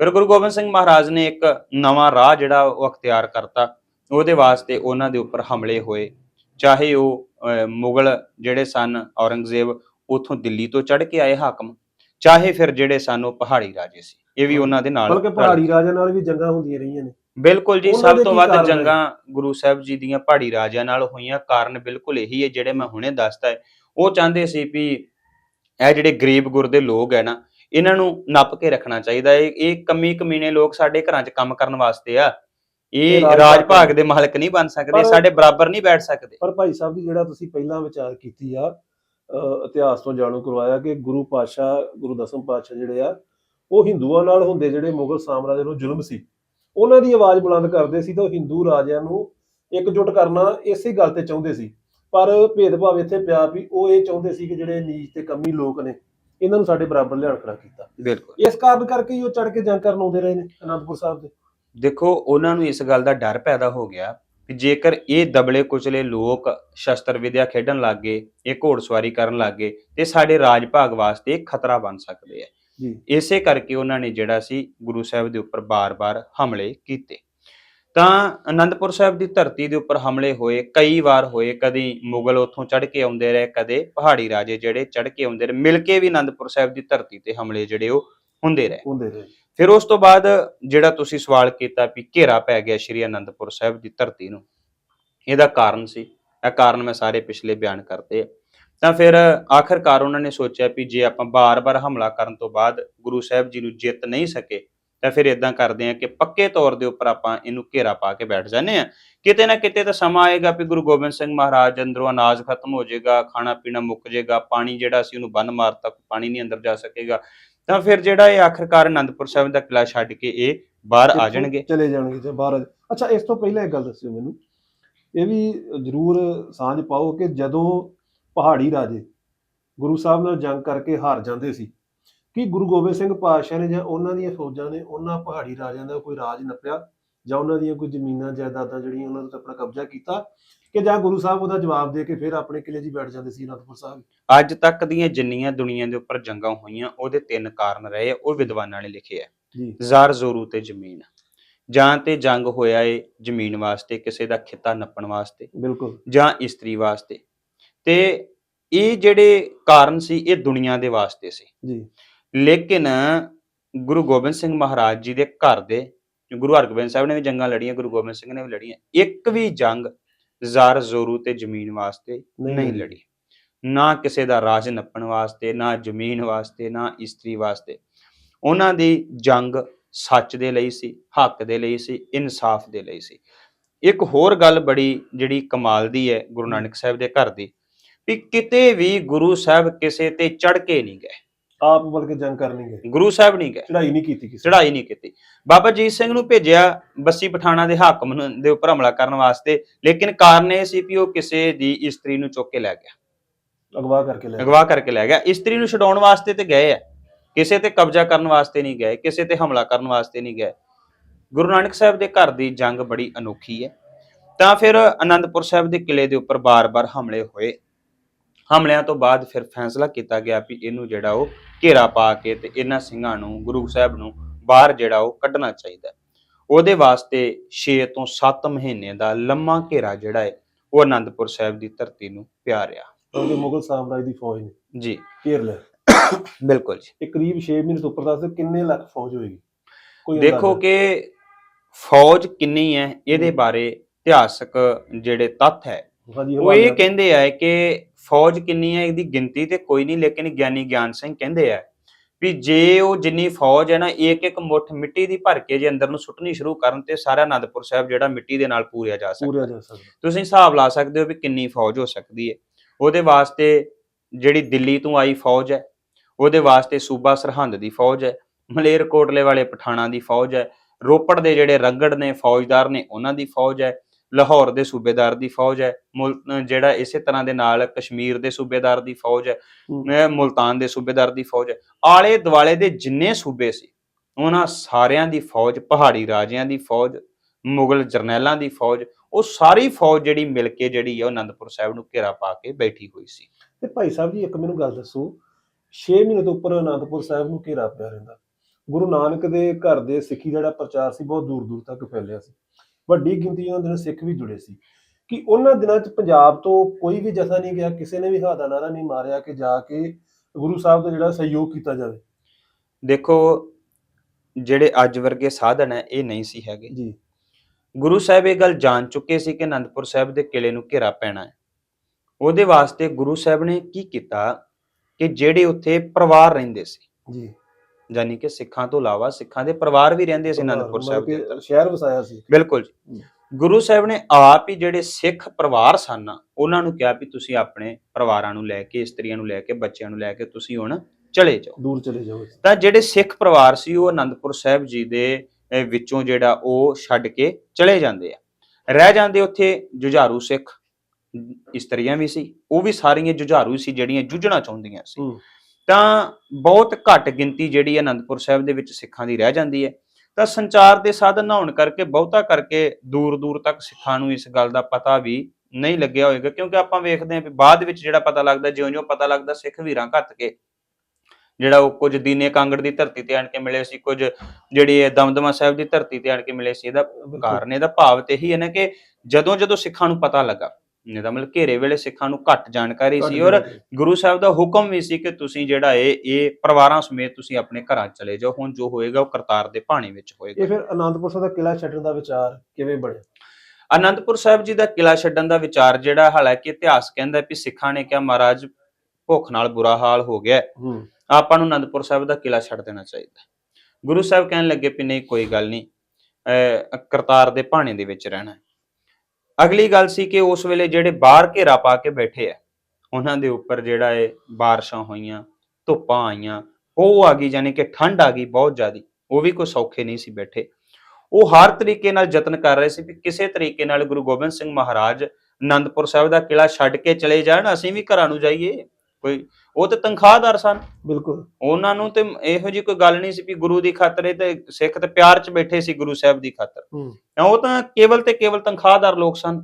ਫਿਰ ਗੁਰੂ ਗੋਬਿੰਦ ਸਿੰਘ ਮਹਾਰਾਜ ਨੇ ਇੱਕ ਨਵਾਂ ਰਾਹ ਜਿਹੜਾ ਉਹ ਅਖਤਿਆਰ ਕਰਤਾ ਉਹਦੇ ਵਾਸਤੇ ਉਹਨਾਂ ਦੇ ਉੱਪਰ ਹਮਲੇ ਹੋਏ। ਚਾਹੇ ਉਹ ਮੁਗਲ ਜਿਹੜੇ ਸਨ ਔਰੰਗਜ਼ੇਬ ਉਥੋਂ ਦਿੱਲੀ ਤੋਂ ਚੜ੍ਹ ਕੇ ਆਏ ਹਾਕਮ ਚਾਹੇ ਫਿਰ ਜਿਹੜੇ ਸਨ ਪਹਾੜੀ ਰਾਜੇ ਸੀ ਇਹ ਵੀ ਉਹਨਾਂ ਦੇ ਨਾਲ
ਬਲਕਿ ਪਹਾੜੀ ਰਾਜਾ ਨਾਲ ਵੀ ਜੰਗਾਂ ਹੁੰਦੀਆਂ ਰਹੀਆਂ ਨੇ।
ਬਿਲਕੁਲ ਜੀ ਸਭ
ਦੇ
ਤੋਂ ਵੱਧ? ਜੰਗਾਂ ਗੁਰੂ ਸਾਹਿਬ ਜੀ ਦੀਆਂ ਪਹਾੜੀ ਰਾਜਿਆਂ ਨਾਲ ਹੋਈਆਂ। ਕਾਰਨ ਬਿਲਕੁਲ ਇਹੀ ਹੈ ਜਿਹੜੇ ਮੈਂ ਹੁਣੇ ਦੱਸਤਾ ਹੈ। ਉਹ ਚਾਹੁੰਦੇ ਸੀ ਵੀ ਇਹ ਜਿਹੜੇ ਗਰੀਬ ਗੁਰਦੇ ਲੋਕ ਹੈ ਨਾ ਇਹਨਾਂ ਨੂੰ ਨੱਪ ਕੇ ਰੱਖਣਾ ਚਾਹੀਦਾ ਹੈ। ਇਹ ਕਮੀ ਕਮੀਨੇ ਲੋਕ ਸਾਡੇ ਘਰਾਂ 'ਚ ਕੰਮ ਕਰਨ ਵਾਸਤੇ ਆ।
ਇਹ ਰਾਜ ਭਾਗ
ਦੇ ਮਾਲਕ ਨਹੀਂ ਬਣ ਸਕਦੇ ਸਾਡੇ ਬਰਾਬਰ ਨਹੀਂ ਬੈਠ ਸਕਦੇ।
ਪਰ ਭਾਈ ਸਾਹਿਬ ਜੀ ਜਿਹੜਾ ਤੁਸੀਂ ਪਹਿਲਾਂ ਵਿਚਾਰ ਕੀਤੀ ਆ ਇਤਿਹਾਸ ਤੋਂ ਜਾਣੂ ਕਰਵਾਇਆ ਕਿ ਗੁਰੂ ਪਾਤਸ਼ਾਹ ਗੁਰੂ ਦਸਮ ਪਾਤਸ਼ਾਹ ਜਿਹੜੇ ਆ ਉਹ ਹਿੰਦੂਆਂ ਨਾਲ ਹੁੰਦੇ ਜਿਹੜੇ ਮੁਗਲ ਸਾਮਰਾਜ ਨੂੰ ਜ਼ੁਲਮ ਸੀ। ਉਹਨਾਂ ਦੀ ਆਵਾਜ਼ ਬੁਲੰਦ ਕਰਦੇ ਸੀ ਤਾਂ ਉਹ ਹਿੰਦੂ ਰਾਜਿਆਂ ਨੂੰ ਇਕਜੁੱਟ ਕਰਨਾ ਇਸੇ ਗੱਲ ਤੇ ਚਾਹੁੰਦੇ ਸੀ। ਪਰ ਭੇਦਭਾਵ ਇੱਥੇ ਪਿਆ ਵੀ ਉਹ ਇਹ ਚਾਹੁੰਦੇ ਸੀ ਕਿ ਜਿਹੜੇ ਨੀਚ ਤੇ ਕਮੀ ਲੋਕ ਨੇ ਇਹਨਾਂ ਨੂੰ ਸਾਡੇ ਬਰਾਬਰ ਲਿਆਣ ਖੜਾ ਕੀਤਾ।
ਬਿਲਕੁਲ।
ਇਸ ਕਾਰਨ ਕਰਕੇ ਹੀ ਉਹ ਚੜ ਕੇ ਜੰਗ ਕਰਨ ਆਉਂਦੇ ਰਹੇ ਨੇ ਅਨੰਦਪੁਰ ਸਾਹਿਬ ਦੇ।
ਦੇਖੋ ਉਹਨਾਂ ਨੂੰ ਇਸ ਗੱਲ ਦਾ ਡਰ ਪੈਦਾ ਹੋ ਗਿਆ ਕਿ ਜੇਕਰ ਇਹ ਦਬਲੇ ਕੁਚਲੇ ਲੋਕ ਸ਼ਸਤਰ ਵਿਦਿਆ ਖੇਡਣ ਲੱਗ ਗਏ ਇਹ ਘੋੜਸਵਾਰੀ ਕਰਨ ਲੱਗ ਗਏ ਤੇ ਸਾਡੇ ਰਾਜ ਭਾਗ ਵਾਸਤੇ ਖਤਰਾ ਬਣ ਸਕਦੇ ਆ।
ਜੀ।
ਇਸੇ ਕਰਕੇ ਉਹਨਾਂ ਨੇ ਜਿਹੜਾ ਸੀ ਗੁਰੂ ਸਾਹਿਬ ਦੇ ਉੱਪਰ ਬਾਰ-ਬਾਰ ਹਮਲੇ ਕੀਤੇ। ਤਾਂ ਅਨੰਦਪੁਰ ਸਾਹਿਬ ਦੀ ਧਰਤੀ ਦੇ ਉੱਪਰ ਹਮਲੇ ਹੋਏ ਕਈ ਵਾਰ ਹੋਏ ਕਦੀ ਮੁਗਲ ਉੱਥੋਂ ਚੜ੍ਹ ਕੇ ਆਉਂਦੇ ਰਹੇ ਕਦੇ ਪਹਾੜੀ ਰਾਜੇ ਜਿਹੜੇ ਚੜ੍ਹ ਕੇ ਆਉਂਦੇ ਰਹੇ ਮਿਲ ਕੇ ਵੀ ਅਨੰਦਪੁਰ ਸਾਹਿਬ ਦੀ ਧਰਤੀ ਤੇ ਹਮਲੇ ਜਿਹੜੇ ਉਹ ਹੁੰਦੇ ਰਹੇ।
ਹੁੰਦੇ ਰਹੇ।
ਫਿਰ ਉਸ ਤੋਂ ਬਾਅਦ ਜਿਹੜਾ ਤੁਸੀਂ ਸਵਾਲ ਕੀਤਾ ਵੀ ਘੇਰਾ ਪੈ ਗਿਆ ਸ਼੍ਰੀ ਅਨੰਦਪੁਰ ਸਾਹਿਬ ਦੀ ਧਰਤੀ ਨੂੰ ਇਹਦਾ ਕਾਰਨ ਸੀ। ਇਹ ਕਾਰਨ ਮੈਂ ਸਾਰੇ ਪਿਛਲੇ ਬਿਆਨ ਕਰਤੇ ਆ। ਤਾਂ ਫਿਰ ਆਖਰਕਾਰ ਉਹਨਾਂ ਨੇ ਸੋਚਿਆ ਵੀ ਜੇ ਆਪਾਂ ਬਾਰ-ਬਾਰ ਹਮਲਾ ਕਰਨ ਤੋਂ ਬਾਅਦ ਗੁਰੂ ਸਾਹਿਬ ਜੀ ਨੂੰ ਜਿੱਤ ਨਹੀਂ ਸਕੇ ਤਾਂ ਫਿਰ ਇਦਾਂ ਕਰਦੇ ਆ ਕਿ ਪੱਕੇ ਤੌਰ ਦੇ ਉੱਪਰ ਆਪਾਂ ਇਹਨੂੰ ਘੇਰਾ ਪਾ ਕੇ ਬੈਠ ਜਾਂਦੇ ਆ। ਕਿਤੇ ਨਾ ਕਿਤੇ ਤਾਂ ਸਮਾਂ ਆਏਗਾ ਵੀ ਗੁਰੂ ਗੋਬਿੰਦ ਸਿੰਘ ਮਹਾਰਾਜ ਅੰਦਰੋਂ ਅਨਾਜ ਖਤਮ ਹੋ ਜਾਏਗਾ ਖਾਣਾ ਪੀਣਾ ਮੁੱਕ ਜਾਏਗਾ ਪਾਣੀ ਜਿਹੜਾ ਸੀ ਉਹਨੂੰ ਬੰਨ ਮਾਰਤਾ ਪਾਣੀ ਨਹੀਂ ਅੰਦਰ ਜਾ ਸਕੇਗਾ। ਤਾਂ ਫਿਰ ਜਿਹੜਾ ਇਹ ਆਖਰਕਾਰ ਅਨੰਦਪੁਰ ਸਾਹਿਬ ਦਾ ਕਿਲਾ ਛੱਡ ਕੇ ਇਹ ਬਾਹਰ ਆ ਜਾਣਗੇ।
ਚਲੇ ਜਾਣਗੇ ਤੇ ਬਾਹਰ ਆ- ਅੱਛਾ ਇਸ ਤੋਂ ਪਹਿਲਾਂ ਇੱਕ ਗੱਲ ਦੱਸਿਓ ਮੈਨੂੰ। ਇਹ ਵੀ ਜਰੂਰ ਸਾਂਝ ਪਾਓ ਕਿ ਜਦੋਂ ਪਹਾੜੀ ਰਾਜੇ ਗੁਰੂ ਸਾਹਿਬ ਨਾਲ ਜੰਗ ਕਰਕੇ ਹਾਰ ਜਾਂਦੇ ਸੀ ਕਿ ਗੁਰੂ ਗੋਬਿੰਦ ਸਿੰਘ ਪਾਤਸ਼ਾਹ ਨੇ ਜਾਂ ਉਹਨਾਂ ਦੀਆਂ ਫੌਜਾਂ ਨੇ ਉਹਨਾਂ ਪਹਾੜੀ ਰਾਜਿਆਂ ਦਾ ਕੋਈ ਰਾਜ ਨੱਪਿਆ? ਜਾਂ ਉਹਨਾਂ ਦੀਆਂ ਕੋਈ ਜ਼ਮੀਨਾਂ ਜਾਇਦਾਦਾਂ ਜਿਹੜੀਆਂ ਉਹਨਾਂ ਤੇ ਆਪਣਾ ਕਬਜ਼ਾ ਕੀਤਾ ਕਿ ਜਾਂ ਗੁਰੂ ਸਾਹਿਬ ਉਹਦਾ ਜਵਾਬ ਦੇ ਕੇ ਫਿਰ ਆਪਣੇ ਕਿਲੇ 'ਚ ਬੈਠ ਜਾਂਦੇ ਸੀ ਅਨੰਦਪੁਰ ਸਾਹਿਬ।
ਅੱਜ ਤੱਕ ਦੀਆਂ ਜਿੰਨੀਆਂ ਦੁਨੀਆ ਦੇ ਉੱਪਰ ਜੰਗਾਂ ਹੋਈਆਂ ਉਹਦੇ ਤਿੰਨ ਕਾਰਨ ਰਹੇ ਆ, ਉਹ ਵਿਦਵਾਨਾਂ ਨੇ ਲਿਖੇ ਆ। ਜ਼ਾਰ ਜ਼ੋਰੂ ਤੇ ਜ਼ਮੀਨ। ਜਾਂ ਤੇ ਜੰਗ ਹੋਇਆ ਏ ਜ਼ਮੀਨ ਵਾਸਤੇ ਕਿਸੇ ਦਾ ਖਿੱਤਾ ਨੱਪਣ ਵਾਸਤੇ।
ਬਿਲਕੁਲ।
ਜਾਂ ਇਸਤਰੀ ਵਾਸਤੇ। ਤੇ ਇਹ ਜਿਹੜੇ ਕਾਰਨ ਸੀ ਇਹ ਦੁਨੀਆ ਦੇ ਵਾਸਤੇ ਸੀ।
ਜੀ।
ਲੇਕਿਨ ਗੁਰੂ ਗੋਬਿੰਦ ਸਿੰਘ ਮਹਾਰਾਜ ਜੀ ਦੇ ਘਰ ਦੇ ਗੁਰੂ ਹਰਗੋਬਿੰਦ ਸਾਹਿਬ ਨੇ ਵੀ ਜੰਗਾਂ ਲੜੀਆਂ ਗੁਰੂ ਗੋਬਿੰਦ ਸਿੰਘ ਨੇ ਵੀ ਲੜੀਆਂ। ਇੱਕ ਵੀ ਜੰਗ ਜ਼ਾਰ ਜ਼ੋਰੂ ਤੇ ਜ਼ਮੀਨ ਵਾਸਤੇ
ਨਹੀਂ। ਲੜੀ।
ਨਾ ਕਿਸੇ ਦਾ ਰਾਜ ਨੱਪਣ ਵਾਸਤੇ ਨਾ ਜ਼ਮੀਨ ਵਾਸਤੇ ਨਾ ਇਸਤਰੀ ਵਾਸਤੇ। ਉਹਨਾਂ ਦੀ ਜੰਗ ਸੱਚ ਦੇ ਲਈ ਸੀ ਹੱਕ ਦੇ ਲਈ ਸੀ ਇਨਸਾਫ ਦੇ ਲਈ ਸੀ। ਇੱਕ ਹੋਰ ਗੱਲ ਬੜੀ ਜਿਹੜੀ ਕਮਾਲ ਦੀ ਹੈ ਗੁਰੂ ਨਾਨਕ ਸਾਹਿਬ ਦੇ ਘਰ ਦੀ ਵੀ ਕਿਤੇ ਵੀ ਗੁਰੂ ਸਾਹਿਬ ਕਿਸੇ ਤੇ ਚੜ ਕੇ ਨਹੀਂ ਗਏ।
ਆਪ ਬਲਕਿ ਜੰਗ ਕਰਨੀ ਗਏ।
ਗੁਰੂ ਸਾਹਿਬ ਨਹੀਂ ਗਏ।
ਚੜਾਈ ਨਹੀਂ ਕੀਤੀ ਕਿਸੇ
ਚੜਾਈ ਨਹੀਂ ਕੀਤੀ। ਬਾਬਾ ਜੀਤ ਸਿੰਘ ਨੂੰ ਭੇਜਿਆ ਬੱਸੀ ਪਠਾਣਾ ਦੇ ਹਾਕਮ ਨੂੰ- ਦੇ ਉੱਪਰ ਹਮਲਾ ਕਰਨ ਵਾਸਤੇ। ਲੇਕਿਨ ਕਾਰਨ ਇਹ ਸੀ ਕਿ ਉਹ ਕਿਸੇ ਦੀ ਇਸਤਰੀ ਨੂੰ ਚੁੱਕ ਕੇ ਲੈ ਗਿਆ।
ਅਗਵਾ ਕਰਕੇ ਲੈ।
ਅਗਵਾ ਕਰਕੇ ਲੈ ਗਿਆ। ਇਸਤਰੀ ਨੂੰ ਛਡਾਉਣ ਵਾਸਤੇ ਤੇ ਗਏ ਆ। ਕਿਸੇ ਤੇ ਕਬਜ਼ਾ ਕਰਨ ਵਾਸਤੇ ਨਹੀਂ ਗਏ। ਕਿਸੇ ਤੇ ਹਮਲਾ ਕਰਨ ਵਾਸਤੇ ਨਹੀਂ ਗਏ। ਗੁਰੂ ਨਾਨਕ ਸਾਹਿਬ ਦੇ ਘਰ ਦੀ ਜੰਗ ਬੜੀ ਅਨੋਖੀ ਹੈ। ਤਾਂ ਫਿਰ ਆਨੰਦਪੁਰ ਸਾਹਿਬ ਦੇ ਕਿਲੇ ਦੇ ਉੱਪਰ ਬਾਰ-ਬਾਰ ਹਮਲੇ ਹੋਏ। ਹਮਲਿਆਂ ਤੋਂ ਬਾਅਦ ਫਿਰ ਫੈਸਲਾ ਕੀਤਾ ਗਿਆ ਵੀ ਇਹਨੂੰ ਜਿਹੜਾ ਉਹ ਘੇਰਾ ਪਾ ਕੇ ਤੇ ਇਹਨਾਂ ਸਿੰਘਾਂ ਨੂੰ ਗੁਰੂ ਸਾਹਿਬ ਨੂੰ ਬਾਹਰ ਜਿਹੜਾ ਉਹ ਕੱਢਣਾ ਚਾਹੀਦਾ। ਉਹਦੇ ਵਾਸਤੇ 6 ਤੋਂ 7 ਮਹੀਨੇ ਦਾ ਲੰਮਾ ਘੇਰਾ ਜਿਹੜਾ ਹੈ ਉਹ ਆਨੰਦਪੁਰ ਸਾਹਿਬ ਦੀ ਧਰਤੀ ਨੂੰ ਪਿਆ ਰਿਹਾ
ਕਿਉਂਕਿ ਮੁਗਲ ਸਾਮਰਾਜ ਦੀ ਫੌਜ ਨੇ
ਜੀ
ਘੇਰ ਲਿਆ
ਬਿਲਕੁਲ ਜੀ
ਇਹ ਕਰੀਬ 6 ਮਹੀਨੇ ਤੋਂ ਉੱਪਰ ਦੱਸ ਕਿੰਨੇ ਲੱਖ ਫੌਜ ਹੋਏਗੀ?
ਦੇਖੋ ਕਿ ਫੌਜ ਕਿੰਨੀ ਹੈ ਇਹਦੇ। ਬਾਰੇ ਇਤਿਹਾਸਕ ਜਿਹੜੇ ਤੱਥ ਹੈ
ਹਾਂਜੀ
ਉਹ ਇਹ ਕਹਿੰਦੇ ਆ ਕਿ ਫੌਜ ਕਿੰਨੀ ਹੈ ਇਹਦੀ ਗਿਣਤੀ ਤੇ ਕੋਈ ਨਹੀਂ ਲੇਕਿਨ ਗਿਆਨੀ ਗਿਆਨ ਸਿੰਘ ਕਹਿੰਦੇ ਆ ਵੀ ਜੇ ਉਹ ਜਿੰਨੀ ਫੌਜ ਹੈ ਨਾ ਇੱਕ ਇੱਕ ਮੁੱਠ ਮਿੱਟੀ ਦੀ ਭਰ ਕੇ ਜੇ ਅੰਦਰ ਨੂੰ ਸੁੱਟਣੀ ਸ਼ੁਰੂ ਕਰਨ ਤੇ ਸਾਰਾ ਆਨੰਦਪੁਰ ਸਾਹਿਬ ਜਿਹੜਾ ਮਿੱਟੀ ਦੇ ਨਾਲ ਪੂਰਿਆ ਜਾ ਸਕਦਾ।
ਪੂਰਿਆ ਜਾ ਸਕਦਾ।
ਤੁਸੀਂ ਹਿਸਾਬ ਲਾ ਸਕਦੇ ਹੋ ਵੀ ਕਿੰਨੀ ਫੌਜ ਹੋ ਸਕਦੀ ਹੈ। ਉਹਦੇ ਵਾਸਤੇ ਜਿਹੜੀ ਦਿੱਲੀ ਤੋਂ ਆਈ ਫੌਜ ਹੈ ਉਹਦੇ ਵਾਸਤੇ ਸੂਬਾ ਸਰਹੰਦ ਦੀ ਫੌਜ ਹੈ ਮਲੇਰਕੋਟਲੇ ਵਾਲੇ ਪਠਾਣਾ ਦੀ ਫੌਜ ਹੈ ਰੋਪੜ ਦੇ ਜਿਹੜੇ ਰੰਗੜ ਨੇ ਫੌਜਦਾਰ ਨੇ ਉਹਨਾਂ ਦੀ ਫੌਜ ਹੈ ਲਾਹੌਰ ਦੇ ਸੂਬੇਦਾਰ ਦੀ ਫੌਜ ਹੈ ਜਿਹੜਾ ਇਸੇ ਤਰ੍ਹਾਂ ਦੇ ਨਾਲ ਕਸ਼ਮੀਰ ਦੇ ਸੂਬੇਦਾਰ ਦੀ ਫੌਜ ਹੈ ਮੁਲਤਾਨ ਦੇ ਸੂਬੇਦਾਰ ਦੀ ਫੌਜ ਹੈ। ਆਲੇ ਦੁਆਲੇ ਦੇ ਜਿੰਨੇ ਸੂਬੇ ਸੀ ਉਹਨਾਂ ਸਾਰਿਆਂ ਦੀ ਫੌਜ ਪਹਾੜੀ ਰਾਜਿਆਂ ਦੀ ਫੌਜ ਮੁਗਲ ਜਰਨੈਲਾਂ ਦੀ ਫੌਜ ਉਹ ਸਾਰੀ ਫੌਜ ਜਿਹੜੀ ਮਿਲ ਕੇ ਜਿਹੜੀ ਹੈ ਉਹ ਆਨੰਦਪੁਰ ਸਾਹਿਬ ਨੂੰ ਘੇਰਾ ਪਾ ਕੇ ਬੈਠੀ ਹੋਈ ਸੀ।
ਤੇ ਭਾਈ ਸਾਹਿਬ ਜੀ ਇੱਕ ਮੈਨੂੰ ਗੱਲ ਦੱਸੋ 6 ਮਹੀਨੇ ਤੋਂ ਉੱਪਰ ਅਨੰਦਪੁਰ ਸਾਹਿਬ ਨੂੰ ਘੇਰਾ ਪਿਆ ਰਹਿੰਦਾ। ਗੁਰੂ ਨਾਨਕ ਦੇ ਘਰ ਦੇ ਸਿੱਖੀ ਜਿਹੜਾ ਪ੍ਰਚਾਰ ਸੀ ਬਹੁਤ ਦੂਰ ਦੂਰ ਤੱਕ ਫੈਲਿਆ ਸੀ। ਵੱਡੀ ਗਿਣਤੀ ਉਹਨਾਂ ਦਿਨਾਂ ਸਿੱਖ ਵੀ ਜੁੜੇ ਸੀ। ਕਿ ਉਹਨਾਂ ਦਿਨਾਂ 'ਚ ਪੰਜਾਬ ਤੋਂ ਕੋਈ ਵੀ ਜਥਾ ਨਹੀਂ ਗਿਆ ਕਿਸੇ ਨੇ ਵੀ ਹੱਥ ਦਾ ਨਾਰਾ ਨਹੀਂ ਮਾਰਿਆ ਕਿ ਜਾ ਕੇ ਗੁਰੂ ਸਾਹਿਬ ਦਾ ਜਿਹੜਾ ਸਹਿਯੋਗ ਕੀਤਾ ਜਾਵੇ।
ਦੇਖੋ ਜਿਹੜੇ ਅੱਜ ਵਰਗੇ ਸਾਧਨ ਹੈ ਇਹ ਨਹੀਂ ਸੀ ਹੈਗੇ।
ਜੀ।
ਗੁਰੂ ਸਾਹਿਬ ਇਹ ਗੱਲ ਜਾਣ ਚੁੱਕੇ ਸੀ ਕਿ ਆਨੰਦਪੁਰ ਸਾਹਿਬ ਦੇ ਕਿਲੇ ਨੂੰ ਘੇਰਾ ਪੈਣਾ ਹੈ। ਉਹਦੇ ਵਾਸਤੇ ਗੁਰੂ ਸਾਹਿਬ ਨੇ ਕੀ ਕੀਤਾ ਕਿ ਜਿਹੜੇ ਉੱਥੇ ਪਰਿਵਾਰ ਰਹਿੰਦੇ ਸੀ
ਜੀ।
ਯਾਨੀ ਕਿ ਸਿੱਖਾਂ ਤੋਂ ਇਲਾਵਾ ਸਿੱਖਾਂ ਦੇ ਪਰਿਵਾਰ ਵੀ ਰਹਿੰਦੇ ਸੀ
ਮਤਲਬ
ਸਾਹਿਬ ਦੇ ਅੰਦਰ।
ਸ਼ਹਿਰ ਵਸਾਇਆ ਸੀ।
ਬਿਲਕੁਲ ਜੀ। ਗੁਰੂ ਸਾਹਿਬ ਨੇ ਆਪ ਹੀ ਜਿਹੜੇ ਸਿੱਖ ਪਰਿਵਾਰ ਸਨ ਉਹਨਾਂ ਨੂੰ ਕਿਹਾ ਵੀ ਤੁਸੀਂ ਆਪਣੇ ਪਰਿਵਾਰਾਂ ਨੂੰ ਲੈ ਕੇ ਇਸਤਰੀਆਂ ਨੂੰ ਲੈ ਕੇ ਬੱਚਿਆਂ ਨੂੰ ਲੈ ਕੇ ਤੁਸੀਂ ਹੁਣ ਚਲੇ ਜਾਓ।
ਦੂਰ ਚਲੇ ਜਾਓ।
ਤਾਂ ਜਿਹੜੇ ਸਿੱਖ ਪਰਿਵਾਰ ਸੀ ਉਹ ਆਨੰਦਪੁਰ ਸਾਹਿਬ ਜੀ ਦੇ ਵਿੱਚੋਂ ਜਿਹੜਾ ਉਹ ਛੱਡ ਕੇ ਚਲੇ ਜਾਂਦੇ ਆ। ਰਹਿ ਜਾਂਦੇ ਉੱਥੇ ਜੁਝਾਰੂ ਸਿੱਖ ਇਸਤਰੀਆਂ ਵੀ ਸੀ ਉਹ ਵੀ ਸਾਰੀਆਂ ਜੁਝਾਰੂ ਸੀ ਜਿਹੜੀਆਂ ਜੂਝਣਾ ਚਾਹੁੰਦੀਆਂ ਸੀ। ਤਾਂ ਬਹੁਤ ਘੱਟ ਗਿਣਤੀ ਜਿਹੜੀ ਅਨੰਦਪੁਰ ਸਾਹਿਬ ਦੇ ਵਿੱਚ ਸਿੱਖਾਂ ਦੀ ਰਹਿ ਜਾਂਦੀ ਹੈ। ਤਾਂ ਸੰਚਾਰ ਦੇ ਸਾਧਨ ਨਾ ਹੋਣ ਕਰਕੇ, ਬਹੁਤਾ ਕਰਕੇ ਦੂਰ ਦੂਰ ਤੱਕ ਸਿੱਖਾਂ ਨੂੰ ਇਸ ਗੱਲ ਦਾ ਪਤਾ ਵੀ ਨਹੀਂ ਲੱਗਿਆ ਹੋਏਗਾ, ਕਿਉਂਕਿ ਆਪਾਂ ਵੇਖਦੇ ਹਾਂ ਵੀ ਬਾਅਦ ਵਿੱਚ ਜਿਹੜਾ ਪਤਾ ਲੱਗਦਾ, ਜਿਉਂ-ਜਿਉਂ ਪਤਾ ਲੱਗਦਾ, ਸਿੱਖ ਵੀਰਾਂ ਘੱਟ ਕੇ ਜਿਹੜਾ ਉਹ ਕੁਝ ਦੀਨੇ ਕਾਂਗੜ ਦੀ ਧਰਤੀ ਤੇ ਆਣ ਕੇ ਮਿਲੇ ਸੀ, ਕੁਝ ਜਿਹੜੀ ਦਮਦਮਾ ਸਾਹਿਬ ਦੀ ਧਰਤੀ ਤੇ ਆਣ ਕੇ ਮਿਲੇ ਸੀ, ਇਹਦਾ ਕਾਰਨ ਇਹਦਾ ਭਾਵ ਤੇ ਹੀ ਹੈ ਨਾ ਕਿ ਜਦੋਂ ਜਦੋਂ ਸਿੱਖਾਂ ਨੂੰ ਪਤਾ ਲੱਗਾ ਇਹਦਾ ਮਤਲਬ ਘੇਰੇ ਵੇਲੇ ਸਿੱਖਾਂ ਨੂੰ ਘੱਟ ਜਾਣਕਾਰੀ ਸੀ ਔਰ ਗੁਰੂ ਸਾਹਿਬ ਦਾ ਹੁਕਮ ਵੀ ਸੀ ਕਿ ਤੁਸੀਂ ਜਿਹੜਾ ਇਹ ਇਹ ਪਰਿਵਾਰਾਂ ਸਮੇਤ ਤੁਸੀਂ ਆਪਣੇ ਘਰਾਂ ਚਲੇ ਜਾਓ ਹੁਣ ਜੋ ਹੋਏਗਾ ਉਹ ਕਰਤਾਰ ਦੇ ਭਾਣੇ ਵਿੱਚ ਹੋਏਗਾ।
ਇਹ ਫਿਰ ਅਨੰਦਪੁਰ ਸਾਹਿਬ ਦਾ ਕਿਲਾ ਛੱਡਣ ਦਾ ਵਿਚਾਰ ਕਿਵੇਂ ਬਣਿਆ?
ਅਨੰਦਪੁਰ ਸਾਹਿਬ ਜੀ ਦਾ ਕਿਲਾ ਛੱਡਣ ਦਾ ਵਿਚਾਰ ਜਿਹੜਾ ਹਾਲਾਂਕਿ ਇਤਿਹਾਸ ਕਹਿੰਦਾ ਵੀ ਸਿੱਖਾਂ ਨੇ ਕਿਹਾ ਮਹਾਰਾਜ ਭੁੱਖ ਨਾਲ ਬੁਰਾ ਹਾਲ ਹੋ ਗਿਆ ਆਪਾਂ ਨੂੰ ਅਨੰਦਪੁਰ ਸਾਹਿਬ ਦਾ ਕਿਲਾ ਛੱਡ ਦੇਣਾ ਚਾਹੀਦਾ। ਗੁਰੂ ਸਾਹਿਬ ਕਹਿਣ ਲੱਗੇ ਵੀ ਨਹੀਂ ਕੋਈ ਗੱਲ ਨਹੀਂ ਕਰਤਾਰ ਦੇ ਭਾਣੇ ਦੇ ਵਿੱਚ ਰਹਿਣਾ। ਅਗਲੀ ਗੱਲ ਸੀ ਕਿ ਉਸ ਵੇਲੇ ਜਿਹੜੇ ਬਾਹਰ ਘੇਰਾ ਪਾ ਕੇ ਬੈਠੇ ਆ, ਉਹਨਾਂ ਦੇ ਉੱਪਰ ਜਿਹੜਾ ਇਹ ਬਾਰਿਸ਼ਾਂ ਹੋਈਆਂ, ਧੁੱਪਾਂ ਆਈਆਂ, ਉਹ ਆ ਗਈ ਯਾਨੀ ਕਿ ਠੰਡ ਆ ਗਈ ਬਹੁਤ ਜ਼ਿਆਦੀ, ਉਹ ਵੀ ਕੋਈ ਸੌਖੇ ਨਹੀਂ ਸੀ ਬੈਠੇ। ਉਹ ਹਰ ਤਰੀਕੇ ਨਾਲ ਯਤਨ ਕਰ ਰਹੇ ਸੀ ਕਿ ਕਿਸੇ ਤਰੀਕੇ ਨਾਲ ਗੁਰੂ ਗੋਬਿੰਦ ਸਿੰਘ ਮਹਾਰਾਜ ਅਨੰਦਪੁਰ ਸਾਹਿਬ ਦਾ ਕਿਲਾ ਛੱਡ ਕੇ ਚਲੇ ਜਾਣ, ਅਸੀਂ ਵੀ ਘਰਾਂ ਨੂੰ ਜਾਈਏ, ਕੋਈ ਉਹ ਤੇ ਤਨਖਾਹਦਾਰ ਸਨ।
ਬਿਲਕੁਲ।
ਉਹਨਾਂ ਨੂੰ ਤੇ ਇਹੋ ਜੀ ਕੋਈ ਗੱਲ ਨਹੀਂ ਸੀ ਵੀ ਗੁਰੂ ਦੀ ਖਾਤਰ ਤੇ ਸਿੱਖ ਤੇ ਪਿਆਰ 'ਚ ਬੈਠੇ ਸੀ ਗੁਰੂ ਸਾਹਿਬ ਦੀ ਖਾਤਰ। ਉਹ ਤਾਂ ਕੇਵਲ ਤੇ ਕੇਵਲ ਤਨਖਾਹਦਾਰ ਲੋਕ ਸਨ।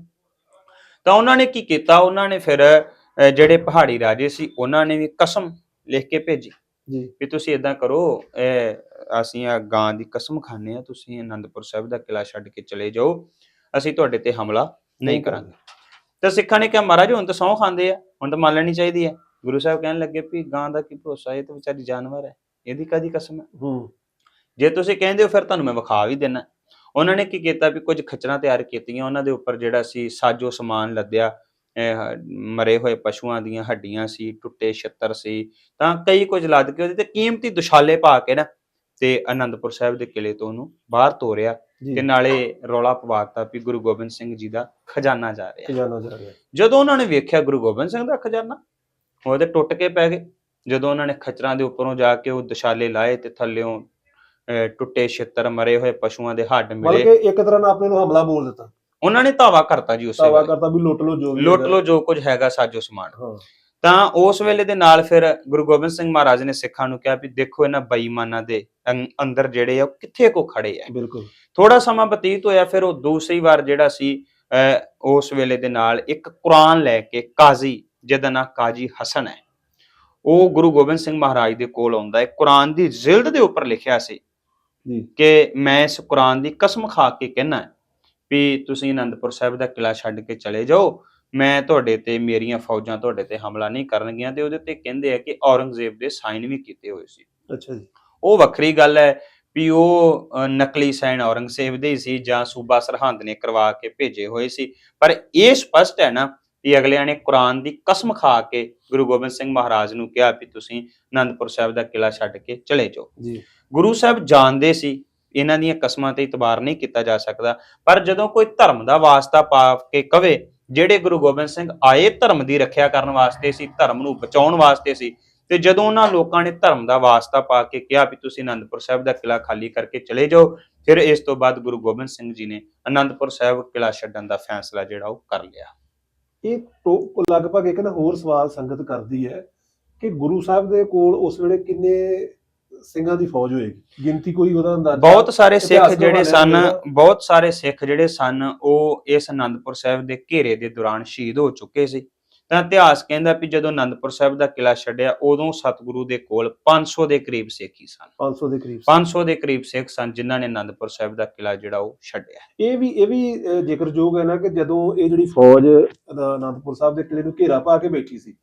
ਤਾਂ ਉਹਨਾਂ ਨੇ ਕੀ ਕੀਤਾ? ਉਹਨਾਂ ਨੇ ਫਿਰ ਜਿਹੜੇ ਪਹਾੜੀ ਰਾਜੇ ਸੀ ਉਹਨਾਂ ਨੇ ਵੀ ਕਸਮ ਲਿਖ ਕੇ ਭੇਜੀ।
ਜੀ।
ਵੀ ਤੁਸੀਂ ਇਦਾਂ ਕਰੋ ਇਹ ਅਸੀਂ ਆ ਗਾਂ ਦੀ ਕਸਮ ਖਾਂਦੇ ਆ ਤੁਸੀਂ ਆਨੰਦਪੁਰ ਸਾਹਿਬ ਦਾ ਕਿਲਾ ਛੱਡ ਕੇ ਚਲੇ ਜਾਓ। ਅਸੀਂ ਤੁਹਾਡੇ ਤੇ ਹਮਲਾ ਨਹੀਂ ਕਰਾਂਗੇ। ਤਾਂ ਸਿੱਖਾਂ ਨੇ ਕਿਹਾ ਮਹਾਰਾਜ ਹੁਣ ਤਾਂ ਸਹੁੰ ਖਾਂਦੇ ਆ ਹੁਣ ਤਾਂ ਮੰਨ ਲੈਣੀ ਚਾਹੀਦੀ ਹੈ। ਗੁਰੂ ਸਾਹਿਬ ਕਹਿਣ ਲੱਗੇ ਵੀ ਗਾਂ ਦਾ ਕੀ ਭਰੋਸਾ ਇਹ ਤਾਂ ਵਿਚਾਰੀ ਜਾਨਵਰ ਹੈ ਇਹਦੀ ਕਾਦੀ ਕਸਮ ਹੈ?
ਹੂੰ।
ਜੇ ਤੁਸੀਂ ਕਹਿੰਦੇ ਹੋ ਫਿਰ ਤੁਹਾਨੂੰ ਮੈਂ ਵਿਖਾ ਵੀ ਦੇਣਾ। ਉਹਨਾਂ ਨੇ ਕੀ ਕੀਤਾ ਵੀ ਕੁਝ ਖਚਰਾਂ ਤਿਆਰ ਕੀਤੀਆਂ ਉਹਨਾਂ ਦੇ ਉੱਪਰ ਜਿਹੜਾ ਸੀ ਸਾਜੋ ਸਮਾਨ ਲੱਦਿਆ ਮਰੇ ਹੋਏ ਪਸ਼ੂਆਂ ਦੀਆਂ ਹੱਡੀਆਂ ਸੀ ਟੁੱਟੇ ਛੱਤਰ ਸੀ ਤਾਂ ਕਈ ਕੁਝ ਲੱਦ ਕੇ ਉਹਦੇ ਤੇ ਕੀਮਤੀ ਦੁਸ਼ਾਲੇ ਪਾ ਕੇ ਨਾ ਤੇ ਆਨੰਦਪੁਰ ਸਾਹਿਬ ਦੇ ਕਿਲੇ ਤੋਂ ਉਹਨੂੰ ਬਾਹਰ ਤੋਰਿਆ ਤੇ ਨਾਲੇ ਰੌਲਾ ਪਵਾਤਾ ਵੀ ਗੁਰੂ ਗੋਬਿੰਦ ਸਿੰਘ ਜੀ ਦਾ ਖਜ਼ਾਨਾ ਜਾ ਰਿਹਾ।
ਖਜ਼ਾਨਾ ਜਾ ਰਿਹਾ।
ਜਦੋਂ ਉਹਨਾਂ ਨੇ ਵੇਖਿਆ ਗੁਰੂ ਗੋਬਿੰਦ ਸਿੰਘ ਦਾ ਖਜ਼ਾਨਾ ਉਹ ਤੇ ਟੁੱਟ ਕੇ ਪੈ ਗਏ। ਜਦੋਂ ਉਹਨਾਂ ਨੇ ਖਚਰਾਂ ਦੇ ਉੱਪਰੋਂ ਜਾ ਕੇ ਉਹ ਦੁਸ਼ਾਲੇ ਲਾਏ ਤੇ ਥੱਲਿਓਂ ਟੁੱਟੇ ਛਿੱਤਰ ਮਰੇ ਹੋਏ ਪਸ਼ੂਆਂ ਦੇ ਹੱਡ ਮਿਲੇ।
ਕਿ ਇੱਕ ਤਰ੍ਹਾਂ ਨਾਲ ਆਪਣੇ ਨੂੰ ਹਮਲਾ ਬੋਲ ਦਿੱਤਾ।
ਉਹਨਾਂ ਨੇ ਧਾਵਾ ਕਰਤਾ ਜੀ ਉਸੇ
ਤਾਵਾ
ਵੇਲੇ।
ਕਰਤਾ ਵੀ ਲੁੱਟ ਲੋ ਜੋ ਵੀ
ਲੁੱਟ
ਹੈਗਾ।
ਲੋ ਜੋ ਕੁਝ ਹੈਗਾ ਸਾਜੋ ਸਮਾਨ।
ਹਾਂ।
ਤਾਂ ਉਸ ਵੇਲੇ ਦੇ ਨਾਲ ਫਿਰ ਗੁਰੂ ਗੋਬਿੰਦ ਸਿੰਘ ਮਹਾਰਾਜ ਨੇ ਸਿੱਖਾਂ ਨੂੰ ਕਿਹਾ ਵੀ ਦੇਖੋ ਇਹਨਾਂ ਬੇਈਮਾਨਾਂ ਦੇ ਅੰ- ਅੰਦਰ ਜਿਹੜੇ ਆ ਉਹ ਕਿੱਥੇ ਕੋ ਖੜੇ ਆ।
ਬਿਲਕੁਲ।
ਥੋੜਾ ਸਮਾਂ ਬਤੀਤ ਹੋਇਆ ਫਿਰ ਉਹ ਦੂਸਰੀ ਵਾਰ ਜਿਹੜਾ ਸੀ ਅਹ, ਉਸ ਵੇਲੇ ਦੇ ਨਾਲ ਇੱਕ ਕੁਰਾਨ ਲੈ ਕੇ ਕਾਜ਼ੀ ਜਿਹਦਾ ਨਾਂ ਕਾਜੀ ਹਸਨ ਹੈ। ਉਹ ਗੁਰੂ ਗੋਬਿੰਦ ਸਿੰਘ ਮਹਾਰਾਜ ਦੇ ਕੋਲ ਆਉਂਦਾ ਹੈ। ਕੁਰਾਨ ਦੀ ਜ਼ਿਲਦ ਦੇ ਉੱਪਰ ਲਿਖਿਆ ਸੀ ਕਿ ਮੈਂ ਇਸ ਕੁਰਾਨ ਦੀ ਕਸਮ ਖਾ ਕੇ ਕਹਿਣਾ ਵੀ ਤੁਸੀਂ ਅਨੰਦਪੁਰ ਸਾਹਿਬ ਦਾ ਕਿਲਾ ਛੱਡ ਕੇ ਚਲੇ ਜਾਓ। ਮੈਂ ਤੁਹਾਡੇ ਤੇ ਮੇਰੀਆਂ ਫੌਜਾਂ ਤੁਹਾਡੇ ਤੇ ਹਮਲਾ ਨਹੀਂ ਕਰਨਗੀਆਂ ਤੇ ਉਹਦੇ ਤੇ ਕਹਿੰਦੇ ਆ ਕਿ ਔਰੰਗਜ਼ੇਬ ਦੇ ਸਾਈਨ ਵੀ ਕੀਤੇ ਹੋਏ ਸੀ।
ਅੱਛਾ ਜੀ।
ਉਹ ਵੱਖਰੀ ਗੱਲ ਹੈ ਵੀ ਉਹ ਨਕਲੀ ਸਾਈਨ ਔਰੰਗਜ਼ੇਬ ਦੇ ਹੀ ਸੀ ਜਾਂ ਸੂਬਾ ਸਰਹੰਦ ਨੇ ਕਰਵਾ ਕੇ ਭੇਜੇ ਹੋਏ ਸੀ। ਪਰ ਇਹ ਸਪਸ਼ਟ ਹੈ ਨਾ ਕਿ ਅਗਲਿਆਂ ਨੇ ਕੁਰਾਨ ਦੀ ਕਸਮ ਖਾ ਕੇ ਗੁਰੂ ਗੋਬਿੰਦ ਸਿੰਘ ਮਹਾਰਾਜ ਨੂੰ ਕਿਹਾ ਵੀ ਤੁਸੀਂ ਅਨੰਦਪੁਰ ਸਾਹਿਬ ਦਾ ਕਿਲਾ ਛੱਡ ਕੇ ਚਲੇ ਜਾਓ।
ਜੀ।
ਗੁਰੂ ਸਾਹਿਬ ਜਾਣਦੇ ਸੀ ਇਹਨਾਂ ਦੀਆਂ ਕਸਮਾਂ ਤੇ ਇਤਬਾਰ ਨਹੀਂ ਕੀਤਾ ਜਾ ਸਕਦਾ ਪਰ ਜਦੋਂ ਕੋਈ ਧਰਮ ਦਾ ਵਾਸਤਾ ਪਾ ਕੇ ਕਵੇ ਜਿਹੜੇ ਗੁਰੂ ਗੋਬਿੰਦ ਸਿੰਘ ਆਏ ਧਰਮ ਦੀ ਰੱਖਿਆ ਕਰਨ ਵਾਸਤੇ ਸੀ ਧਰਮ ਨੂੰ ਬਚਾਉਣ ਵਾਸਤੇ ਸੀ ਤੇ ਜਦੋਂ ਉਹਨਾਂ ਲੋਕਾਂ ਨੇ ਧਰਮ ਦਾ ਵਾਸਤਾ ਪਾ ਕੇ ਕਿਹਾ ਵੀ ਤੁਸੀਂ ਆਨੰਦਪੁਰ ਸਾਹਿਬ ਦਾ ਕਿਲਾ ਖਾਲੀ ਕਰਕੇ ਚਲੇ ਜਾਓ ਫਿਰ ਇਸ ਤੋਂ ਬਾਅਦ ਗੁਰੂ ਗੋਬਿੰਦ ਸਿੰਘ ਜੀ ਨੇ ਆਨੰਦਪੁਰ ਸਾਹਿਬ ਕਿਲਾ ਛੱਡਣ ਦਾ ਫੈਸਲਾ ਜਿਹੜਾ ਉਹ ਕਰ ਲਿਆ।
ਇਹ ਲਗਭਗ ਇੱਕ ਨਾ ਹੋਰ ਸਵਾਲ ਸੰਗਤ ਕਰਦੀ ਹੈ ਕਿ ਗੁਰੂ ਸਾਹਿਬ ਦੇ ਕੋਲ ਉਸ ਵੇਲੇ ਕਿੰਨੇ ਸਿੰਘਾਂ ਦੀ ਫੌਜ ਹੋਏਗੀ? ਗਿਣਤੀ ਕੋਈ ਉਹਦਾ ਅੰਦਾਜ਼ਾ?
ਬਹੁਤ ਸਾਰੇ ਸਿੱਖ ਜਿਹੜੇ ਸਨ। ਬਹੁਤ ਸਾਰੇ ਸਿੱਖ ਜਿਹੜੇ ਸਨ ਉਹ ਇਸ ਆਨੰਦਪੁਰ ਸਾਹਿਬ ਦੇ ਘੇਰੇ ਦੇ ਦੌਰਾਨ ਸ਼ਹੀਦ ਹੋ ਚੁੱਕੇ ਸੀ। ਤਾਂ ਇਤਿਹਾਸ ਕਹਿੰਦਾ ਵੀ ਜਦੋਂ ਆਨੰਦਪੁਰ ਸਾਹਿਬ ਦਾ ਕਿਲਾ ਛੱਡਿਆ ਉਦੋਂ ਸਤਿਗੁਰੂ ਦੇ ਕੋਲ 500 ਦੇ ਕਰੀਬ ਸਿੱਖ ਹੀ ਸਨ
500 ਦੇ ਕਰੀਬ
500 ਦੇ ਕਰੀਬ ਸਿੱਖ ਸਨ ਜਿਨ੍ਹਾਂ ਨੇ ਆਨੰਦਪੁਰ ਸਾਹਿਬ ਦਾ ਕਿਲਾ ਜਿਹੜਾ ਉਹ ਛੱਡਿਆ।
ਇਹ ਵੀ ਇਹ ਵੀ ਜ਼ਿਕਰਯੋਗ ਹੈ ਨਾ ਕਿ ਜਦੋਂ ਇਹ ਜਿਹੜੀ ਫੌਜ ਅਨੰਦਪੁਰ ਸਾਹਿਬ ਦੇ ਕਿਲੇ ਨੂੰ ਘੇਰਾ ਪਾ ਕੇ ਬੈਠੀ ਸੀ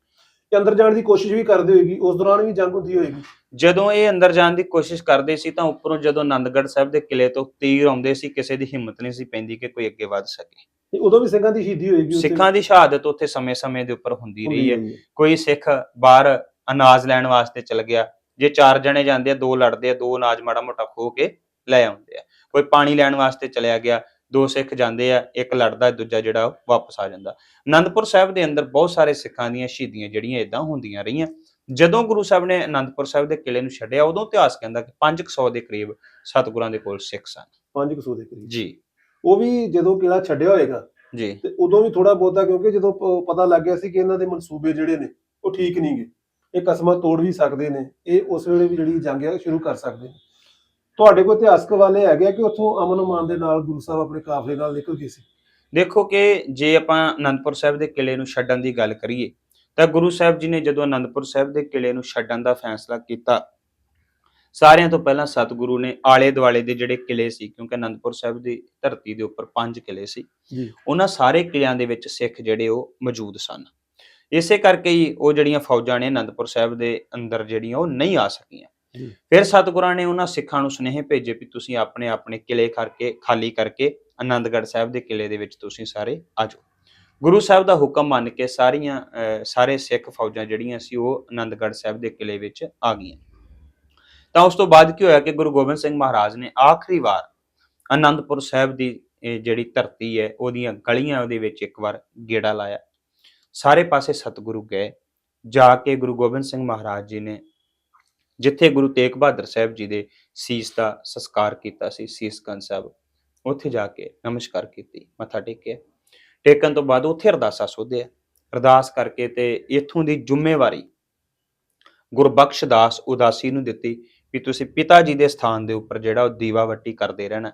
ਇਹ ਅੰਦਰ ਜਾਣ ਦੀ ਕੋਸ਼ਿਸ਼ ਵੀ ਕਰਦੀ ਹੋਏਗੀ ਉਸ ਦੌਰਾਨ ਵੀ ਜੰਗ ਹੁੰਦੀ ਹੋਏਗੀ।
ਜਦੋਂ ਇਹ ਅੰਦਰ ਜਾਣ ਦੀ ਕੋਸ਼ਿਸ਼ ਕਰਦੇ ਸੀ ਤਾਂ ਉੱਪਰੋਂ ਜਦੋਂ ਆਨੰਦਗੜ੍ਹ ਸਾਹਿਬ ਦੇ ਕਿਲੇ ਤੋਂ ਤੀਰ ਆਉਂਦੇ ਸੀ ਕਿਸੇ ਦੀ ਹਿੰਮਤ ਨਹੀਂ ਸੀ ਪੈਂਦੀ ਕਿ ਕੋਈ ਅੱਗੇ ਵੱਧ ਸਕੇ।
ਤੇ ਉਦੋਂ ਵੀ ਸਿੰਘਾਂ ਦੀ ਸ਼ਹੀਦੀ ਹੋਏਗੀ ਉੱਥੇ।
ਸਿੱਖਾਂ ਦੀ ਸ਼ਹਾਦਤ ਉੱਥੇ ਸਮੇਂ-ਸਮੇਂ ਦੇ ਉੱਪਰ ਹੁੰਦੀ ਰਹੀ ਹੈ। ਕੋਈ ਸਿੱਖ ਬਾਹਰ ਅਨਾਜ ਲੈਣ ਵਾਸਤੇ ਚਲ ਗਿਆ ਜੇ ਚਾਰ ਜਣੇ ਜਾਂਦੇ ਆ ਦੋ ਲੜਦੇ ਆ ਦੋ ਅਨਾਜ ਮਾੜਾ ਮੋਟਾ ਖੋ ਕੇ ਲੈ ਆਉਂਦੇ ਆ। ਕੋਈ ਪਾਣੀ ਲੈਣ ਵਾਸਤੇ ਚਲਿਆ ਗਿਆ ਦੋ ਸਿੱਖ ਜਾਂਦੇ ਆ ਇੱਕ ਲੜਦਾ ਦੂਜਾ ਜਿਹੜਾ ਵਾਪਸ ਆ ਜਾਂਦਾ। ਆਨੰਦਪੁਰ ਸਾਹਿਬ ਦੇ ਅੰਦਰ ਬਹੁਤ ਸਾਰੇ ਸਿੱਖਾਂ ਦੀਆਂ ਸ਼ਹੀਦੀਆਂ ਜਿਹੜੀਆਂ ਇਦਾਂ ਹੁੰਦੀਆਂ ਰਹੀਆਂ। ਜਦੋਂ ਗੁਰੂ ਸਾਹਿਬ ਨੇ ਆਨੰਦਪੁਰ ਸਾਹਿਬ ਦੇ ਕਿਲੇ ਨੂੰ ਛੱਡਿਆ ਉਦੋਂ ਇਤਿਹਾਸ ਕਹਿੰਦਾ ਕਿ 500 ਦੇ ਕਰੀਬ ਸਤਿਗੁਰਾਂ ਦੇ ਕੋਲ ਸਿੱਖ ਸਨ।
ਪੰਜ ਕੁ ਸੌ ਦੇ ਕਰੀਬ।
ਜੀ।
ਉਹ ਵੀ ਜਦੋਂ ਕਿਲਾ ਛੱਡਿਆ ਹੋਏਗਾ
ਜੀ।
ਤੇ ਉਦੋਂ ਵੀ ਥੋੜਾ ਬਹੁਤਾ ਕਿਉਂਕਿ ਜਦੋਂ ਪ- ਪਤਾ ਲੱਗ ਗਿਆ ਸੀ ਕਿ ਇਹਨਾਂ ਦੇ ਮਨਸੂਬੇ ਜਿਹੜੇ ਨੇ ਉਹ ਠੀਕ ਨਹੀਂਗੇ ਇਹ ਕਸਮਾਂ ਤੋੜ ਵੀ ਸਕਦੇ ਨੇ ਇਹ ਉਸ ਵੇਲੇ ਵੀ ਜਿਹੜੀ ਜੰਗ ਹੈ ਸ਼ੁਰੂ ਕਰ ਸਕਦੇ ਨੇ। ਤੁਹਾਡੇ ਕੋਲ ਇਤਿਹਾਸਕ ਵਾਲੇ ਹੈਗੇ ਆ ਕਿ ਉੱਥੋਂ ਅਮਨ ਅਮਾਨ ਦੇ ਨਾਲ ਗੁਰੂ ਸਾਹਿਬ ਆਪਣੇ ਕਾਫਲੇ ਨਾਲ ਨਿਕਲ ਗਏ ਸੀ?
ਦੇਖੋ ਕਿ ਜੇ ਆਪਾਂ ਆਨੰਦਪੁਰ ਸਾਹਿਬ ਦੇ ਕਿਲੇ ਨੂੰ ਛੱਡਣ ਦੀ ਗੱਲ ਕਰੀਏ ਤਾਂ ਗੁਰੂ ਸਾਹਿਬ ਜੀ ਨੇ ਜਦੋਂ ਆਨੰਦਪੁਰ ਸਾਹਿਬ ਦੇ ਕਿਲੇ ਨੂੰ ਛੱਡਣ ਦਾ ਫੈਸਲਾ ਕੀਤਾ ਸਾਰਿਆਂ ਤੋਂ ਪਹਿਲਾਂ ਸਤਿਗੁਰੂ ਨੇ ਆਲੇ ਦੁਆਲੇ ਦੇ ਜਿਹੜੇ ਕਿਲੇ ਸੀ ਕਿਉਂਕਿ ਆਨੰਦਪੁਰ ਸਾਹਿਬ ਦੀ ਧਰਤੀ ਦੇ ਉੱਪਰ ਪੰਜ ਕਿਲੇ ਸੀ
ਜੀ।
ਉਹਨਾਂ ਸਾਰੇ ਕਿਲਿਆਂ ਦੇ ਵਿੱਚ ਸਿੱਖ ਜਿਹੜੇ ਉਹ ਮੌਜੂਦ ਸਨ। ਇਸੇ ਕਰਕੇ ਹੀ ਉਹ ਜਿਹੜੀਆਂ ਫੌਜਾਂ ਨੇ ਆਨੰਦਪੁਰ ਸਾਹਿਬ ਦੇ ਅੰਦਰ ਜਿਹੜੀਆਂ ਉਹ ਨਹੀਂ ਆ ਸਕੀਆਂ। ਫਿਰ ਸਤਿਗੁਰਾਂ ਨੇ ਉਹਨਾਂ ਸਿੱਖਾਂ ਨੂੰ ਸੁਨੇਹੇ ਭੇਜੇ ਵੀ ਤੁਸੀਂ ਆਪਣੇ ਆਪਣੇ ਕਿਲੇ ਕਰਕੇ ਖਾਲੀ ਕਰਕੇ ਆਨੰਦਗੜ੍ਹ ਸਾਹਿਬ ਦੇ ਕਿਲੇ ਦੇ ਵਿੱਚ ਤੁਸੀਂ ਸਾਰੇ ਆ ਜਾਓ। ਗੁਰੂ ਸਾਹਿਬ ਦਾ ਹੁਕਮ ਮੰਨ ਕੇ ਸਾਰੀਆਂ ਸਾਰੇ ਸਿੱਖ ਫੌਜਾਂ ਜਿਹੜੀਆਂ ਸੀ ਉਹ ਆਨੰਦਗੜ੍ਹ ਸਾਹਿਬ ਦੇ ਕਿਲੇ ਵਿੱਚ ਆ ਗਈਆਂ। ਤਾਂ ਉਸ ਤੋਂ ਬਾਅਦ ਕੀ ਹੋਇਆ ਕਿ ਗੁਰੂ ਗੋਬਿੰਦ ਸਿੰਘ ਮਹਾਰਾਜ ਨੇ ਆਖਰੀ ਵਾਰ ਅਨੰਦਪੁਰ ਸਾਹਿਬ ਦੀ ਜਿਹੜੀ ਧਰਤੀ ਹੈ, ਉਹਦੀਆਂ ਗਲੀਆਂ ਉਹਦੇ ਵਿੱਚ ਇੱਕ ਵਾਰ ਗੇੜਾ ਲਾਇਆ। ਸਾਰੇ ਪਾਸੇ ਸਤਿਗੁਰੂ ਗਏ। ਜਾ ਕੇ ਗੁਰੂ ਗੋਬਿੰਦ ਸਿੰਘ ਮਹਾਰਾਜ ਜੀ ਨੇ ਜਿੱਥੇ ਗੁਰੂ ਤੇਗ ਬਹਾਦਰ ਸਾਹਿਬ ਜੀ ਦੇ ਸੀਸ ਦਾ ਸੰਸਕਾਰ ਕੀਤਾ ਸੀ ਸੀਸਗੰਜ ਸਾਹਿਬ, ਉੱਥੇ ਜਾ ਕੇ ਨਮਸਕਾਰ ਕੀਤੀ, ਮੱਥਾ ਟੇਕਿਆ। ਟੇਕਣ ਤੋਂ ਬਾਅਦ ਉੱਥੇ ਅਰਦਾਸਾ ਸੋਧਿਆ। ਅਰਦਾਸ ਕਰਕੇ ਤੇ ਇਥੋਂ ਦੀ ਜ਼ਿੰਮੇਵਾਰੀ ਗੁਰਬਖਸ਼ ਦਾਸ ਉਦਾਸੀ ਨੂੰ ਦਿੱਤੀ। ਵੀ ਤੁਸੀਂ ਪਿਤਾ ਜੀ ਦੇ ਸਥਾਨ ਦੇ ਉੱਪਰ ਜਿਹੜਾ ਉਹ ਦੀਵਾ ਵੱਟੀ ਕਰਦੇ ਰਹਿਣਾ।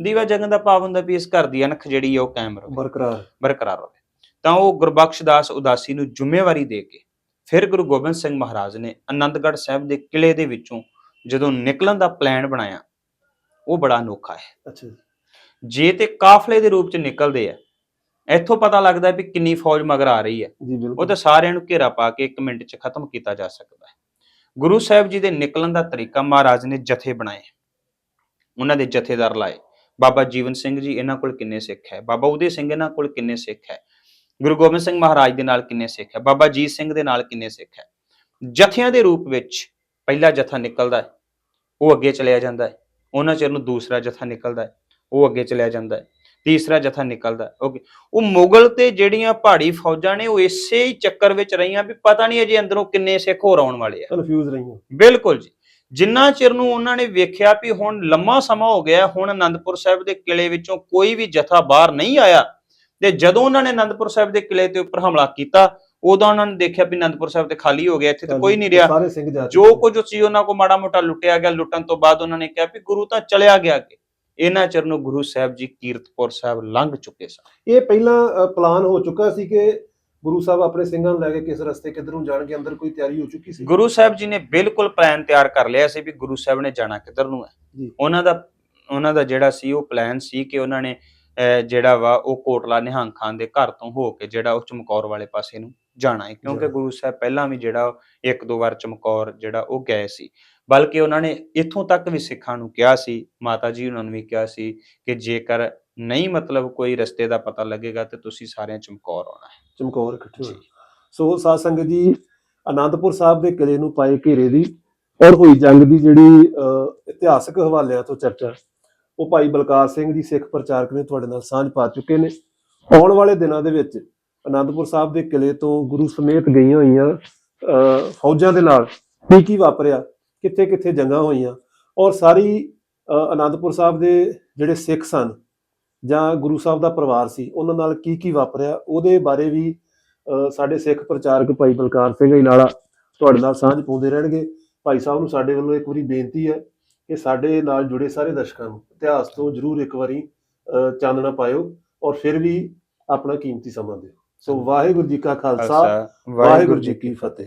ਦੀਵਾ ਜਗਨ ਦਾ ਭਾਵ ਹੁੰਦਾ ਵੀ ਇਸ ਘਰ ਦੀ ਅਣਖ ਜਿਹੜੀ ਉਹ ਕਾਇਮ ਰਹੇ
ਬਰਕਰਾਰ
ਬਰਕਰਾਰ ਰਹੇ ਤਾਂ ਉਹ ਗੁਰਬਖਸ਼ ਦਾਸ ਉਦਾਸੀ ਨੂੰ ਜ਼ਿੰਮੇਵਾਰੀ ਦੇ ਕੇ ਫਿਰ ਗੁਰੂ ਗੋਬਿੰਦ ਸਿੰਘ ਮਹਾਰਾਜ ਨੇ ਆਨੰਦਗੜ੍ਹ ਸਾਹਿਬ ਦੇ ਕਿਲੇ ਦੇ ਵਿੱਚੋਂ ਜਦੋਂ ਨਿਕਲਣ ਦਾ ਪਲਾਨ ਬਣਾਇਆ ਉਹ ਬੜਾ ਅਨੋਖਾ ਹੈ।
ਅੱਛਾ ਜੀ।
ਤੇ ਕਾਫਲੇ ਦੇ ਰੂਪ ਚ ਨਿਕਲਦੇ ਆ ਇੱਥੋਂ ਪਤਾ ਲੱਗਦਾ ਵੀ ਕਿੰਨੀ ਫੌਜ ਮਗਰ ਆ ਰਹੀ ਹੈ। ਉਹ ਤਾਂ ਸਾਰਿਆਂ ਨੂੰ ਘੇਰਾ ਪਾ ਕੇ 1 ਮਿੰਟ ਚ ਖਤਮ ਕੀਤਾ ਜਾ ਸਕਦਾ ਹੈ। ਗੁਰੂ ਸਾਹਿਬ ਜੀ ਦੇ ਨਿਕਲਣ ਦਾ ਤਰੀਕਾ ਮਹਾਰਾਜ ਨੇ ਜਥੇ ਬਣਾਏ। ਉਹਨਾਂ ਦੇ ਜਥੇਦਾਰ ਲਾਏ। ਬਾਬਾ ਜੀਵਨ ਸਿੰਘ ਜੀ ਇਹਨਾਂ ਕੋਲ ਕਿੰਨੇ ਸਿੱਖ ਹੈ? ਬਾਬਾ ਉਦੇ ਸਿੰਘ ਇਹਨਾਂ ਕੋਲ ਕਿੰਨੇ ਸਿੱਖ ਹੈ? ਗੁਰੂ ਗੋਬਿੰਦ ਸਿੰਘ ਮਹਾਰਾਜ ਦੇ ਨਾਲ ਕਿੰਨੇ ਸਿੱਖ ਹੈ? ਬਾਬਾ ਜੀਤ ਸਿੰਘ ਦੇ ਨਾਲ ਕਿੰਨੇ ਸਿੱਖ ਹੈ? ਜਥਿਆਂ ਦੇ ਰੂਪ ਵਿੱਚ ਪਹਿਲਾ ਜਥਾ ਨਿਕਲਦਾ ਹੈ, ਉਹ ਅੱਗੇ ਚਲਿਆ ਜਾਂਦਾ ਹੈ। ਉਹਨਾਂ ਚਿਰ ਨੂੰ ਦੂਸਰਾ ਜਥਾ ਨਿਕਲਦਾ ਹੈ, ਉਹ ਅੱਗੇ ਚਲਿਆ ਜਾਂਦਾ ਹੈ। ਤੀਸਰਾ ਜਥਾ ਨਿਕਲਦਾ ਓਕੇ ਉਹ ਮੁਗਲ ਤੇ ਜਿਹੜੀਆਂ ਪਹਾੜੀ ਫੌਜਾਂ ਨੇ ਉਹ ਇਸੇ ਹੀ ਚੱਕਰ ਵਿੱਚ ਰਹੀਆਂ ਵੀ ਪਤਾ ਨਹੀਂ ਅਜੇ ਅੰਦਰੋਂ ਕਿੰਨੇ ਸਿੱਖ ਹੋਰ ਆਉਣ ਵਾਲੇ ਆ।
ਕਨਫਿਊਜ਼ ਰਹੀਆਂ।
ਬਿਲਕੁਲ ਜੀ। ਜਿੰਨਾ ਚਿਰ ਨੂੰ ਉਹਨਾਂ ਨੇ ਵੇਖਿਆ ਵੀ ਹੁਣ ਲੰਮਾ ਸਮਾਂ ਹੋ ਗਿਆ ਹੁਣ ਅਨੰਦਪੁਰ ਸਾਹਿਬ ਦੇ ਕਿਲੇ ਵਿੱਚੋਂ ਕੋਈ ਵੀ ਜਥਾ ਬਾਹਰ ਨਹੀਂ ਆਇਆ ਤੇ ਜਦੋਂ ਉਹਨਾਂ ਨੇ ਅਨੰਦਪੁਰ ਸਾਹਿਬ ਦੇ ਕਿਲੇ ਤੇ ਉੱਪਰ ਹਮਲਾ ਕੀਤਾ ਉਦੋਂ ਉਹਨਾਂ ਨੇ ਦੇਖਿਆ ਵੀ ਅਨੰਦਪੁਰ ਸਾਹਿਬ ਤੇ ਖਾਲੀ ਹੋ ਗਿਆ ਇੱਥੇ ਤਾਂ ਕੋਈ ਨਹੀਂ ਰਿਹਾ।
ਜਾ।
ਕੁਝ ਸੀ ਉਹਨਾਂ ਕੋ ਮਾੜਾ ਮੋਟਾ ਲੁੱਟਿਆ ਗਿਆ ਲੁੱਟਣ ਤੋਂ ਬਾਅਦ ਉਹਨਾਂ ਨੇ ਕਿਹਾ ਵੀ ਗੁਰੂ ਤਾਂ ਚਲਿਆ ਗਿਆ ਕਿ ਇਹਨਾਂ ਚਿਰ ਨੂੰ ਗੁਰੂ ਸਾਹਿਬ ਜੀ ਕੀਰਤਪੁਰ ਸਾਹਿਬ ਲੰਘ ਚੁੱਕੇ ਸਨ।
ਇਹ ਪਹਿਲਾਂ ਪਲਾਨ ਹੋ ਚੁੱਕਾ ਸੀ ਕਿ ਗੁਰੂ ਸਾਹਿਬ ਆਪਣੇ ਸਿੰਘਾਂ ਨੂੰ ਲੈ ਕੇ ਕਿਸ ਰਸਤੇ ਕਿੱਧਰ ਨੂੰ ਜਾਣਗੇ ਅੰਦਰ ਕੋਈ ਤਿਆਰੀ ਹੋ ਚੁੱਕੀ ਸੀ?
ਗੁਰੂ ਸਾਹਿਬ ਜੀ ਨੇ ਬਿਲਕੁਲ ਪਲਾਨ ਤਿਆਰ ਕਰ ਲਿਆ ਸੀ ਵੀ ਗੁਰੂ ਸਾਹਿਬ ਨੇ ਜਾਣਾ ਕਿੱਧਰ ਨੂੰ ਹੈ। ਉਹਨਾਂ ਦਾ ਉਹਨਾਂ ਦਾ ਜਿਹੜਾ ਸੀ ਉਹ ਪਲਾਨ ਸੀ ਕਿ ਉਹਨਾਂ ਨੇ ਜਿਹੜਾ ਵਾ ਉਹ ਕੋਟਲਾ ਨਿਹੰਗ ਖਾਨ ਦੇ ਘਰ ਤੋਂ ਹੋ ਕੇ ਜਿਹੜਾ ਉਹ ਚਮਕੌਰ ਵਾਲੇ ਪਾਸੇ ਨੂੰ ਜਾਣਾ ਹੈ। ਕਿਉਂਕਿ। ਗੁਰੂ ਸਾਹਿਬ ਪਹਿਲਾਂ ਵੀ ਜਿਹੜਾ ਇੱਕ ਦੋ ਵਾਰ ਚਮਕੌਰ ਜਿਹੜਾ ਉਹ ਗਏ ਸੀ। ਬਲਕਿ ਉਹਨਾਂ ਨੇ ਇੱਥੋਂ ਤੱਕ ਵੀ ਸਿੱਖਾਂ ਨੂੰ ਕਿਹਾ ਸੀ ਮਾਤਾ ਜੀ ਉਹਨਾਂ ਨੂੰ ਵੀ ਕਿਹਾ ਸੀ ਕਿ ਜੇਕਰ ਨਹੀਂ ਮਤਲਬ ਕੋਈ ਰਸਤੇ ਦਾ ਪਤਾ ਲੱਗੇਗਾ ਤੇ ਤੁਸੀਂ ਸਾਰਿਆਂ ਚਮਕੌਰ ਆਉਣਾ ਹੈ।
ਚਮਕੌਰ ਇਕੱਠੇ ਹੋਏ। ਸੋ ਸਾਧ ਸੰਗਤ ਜੀ ਆਨੰਦਪੁਰ ਸਾਹਿਬ ਦੇ ਕਿਲੇ ਨੂੰ ਪਾਏ ਘੇਰੇ ਦੀ ਔਰ ਹੋਈ ਜੰਗ ਦੀ ਜਿਹੜੀ ਇਤਿਹਾਸਕ ਹਵਾਲਿਆਂ ਤੋਂ ਚਰਚਾ ਉਹ ਭਾਈ ਬਲਕਾਰ ਸਿੰਘ ਜੀ ਸਿੱਖ ਪ੍ਰਚਾਰਕ ਨੇ ਤੁਹਾਡੇ ਨਾਲ ਸਾਂਝ ਪਾ ਚੁੱਕੇ ਨੇ। ਆਉਣ ਵਾਲੇ ਦਿਨਾਂ ਦੇ ਵਿੱਚ ਆਨੰਦਪੁਰ ਸਾਹਿਬ ਦੇ ਕਿਲੇ ਤੋਂ ਗੁਰੂ ਸਮੇਤ ਗਈਆਂ ਹੋਈਆਂ ਫੌਜਾਂ ਦੇ ਨਾਲ ਕੀ ਕੀ ਵਾਪਰਿਆ ਕਿੱਥੇ ਕਿੱਥੇ ਜੰਗਾਂ ਹੋਈਆਂ ਔਰ ਸਾਰੀ ਅਹ, ਆਨੰਦਪੁਰ ਸਾਹਿਬ ਦੇ ਜਿਹੜੇ ਸਿੱਖ ਸਨ ਜਾਂ ਗੁਰੂ ਸਾਹਿਬ ਦਾ ਪਰਿਵਾਰ ਸੀ ਉਹਨਾਂ ਨਾਲ ਕੀ ਕੀ ਵਾਪਰਿਆ ਉਹਦੇ ਬਾਰੇ ਵੀ ਸਾਡੇ ਸਿੱਖ ਪ੍ਰਚਾਰਕ ਭਾਈ ਬਲਕਾਰ ਸਿੰਘ ਇਨਾਲਾ ਤੁਹਾਡੇ ਨਾਲ ਸਾਂਝ ਪਾਉਂਦੇ ਰਹਿਣਗੇ। ਭਾਈ ਸਾਹਿਬ ਨੂੰ ਸਾਡੇ ਵੱਲੋਂ ਇੱਕ ਵਾਰੀ ਬੇਨਤੀ ਹੈ ਕਿ ਸਾਡੇ ਨਾਲ ਜੁੜੇ ਸਾਰੇ ਦਰਸ਼ਕਾਂ ਨੂੰ ਇਤਿਹਾਸ ਤੋਂ ਜਰੂਰ ਇੱਕ ਵਾਰੀ ਚਾਨਣਾ ਪਾਇਓ ਔਰ ਫਿਰ ਵੀ ਆਪਣਾ ਕੀਮਤੀ ਸਮਾਂ ਦਿਓ। ਸੋ ਵਾਹਿਗੁਰੂ ਜੀ ਕਾ ਖਾਲਸਾ ਵਾਹਿਗੁਰੂ ਜੀ ਕੀ ਫਤਿਹ।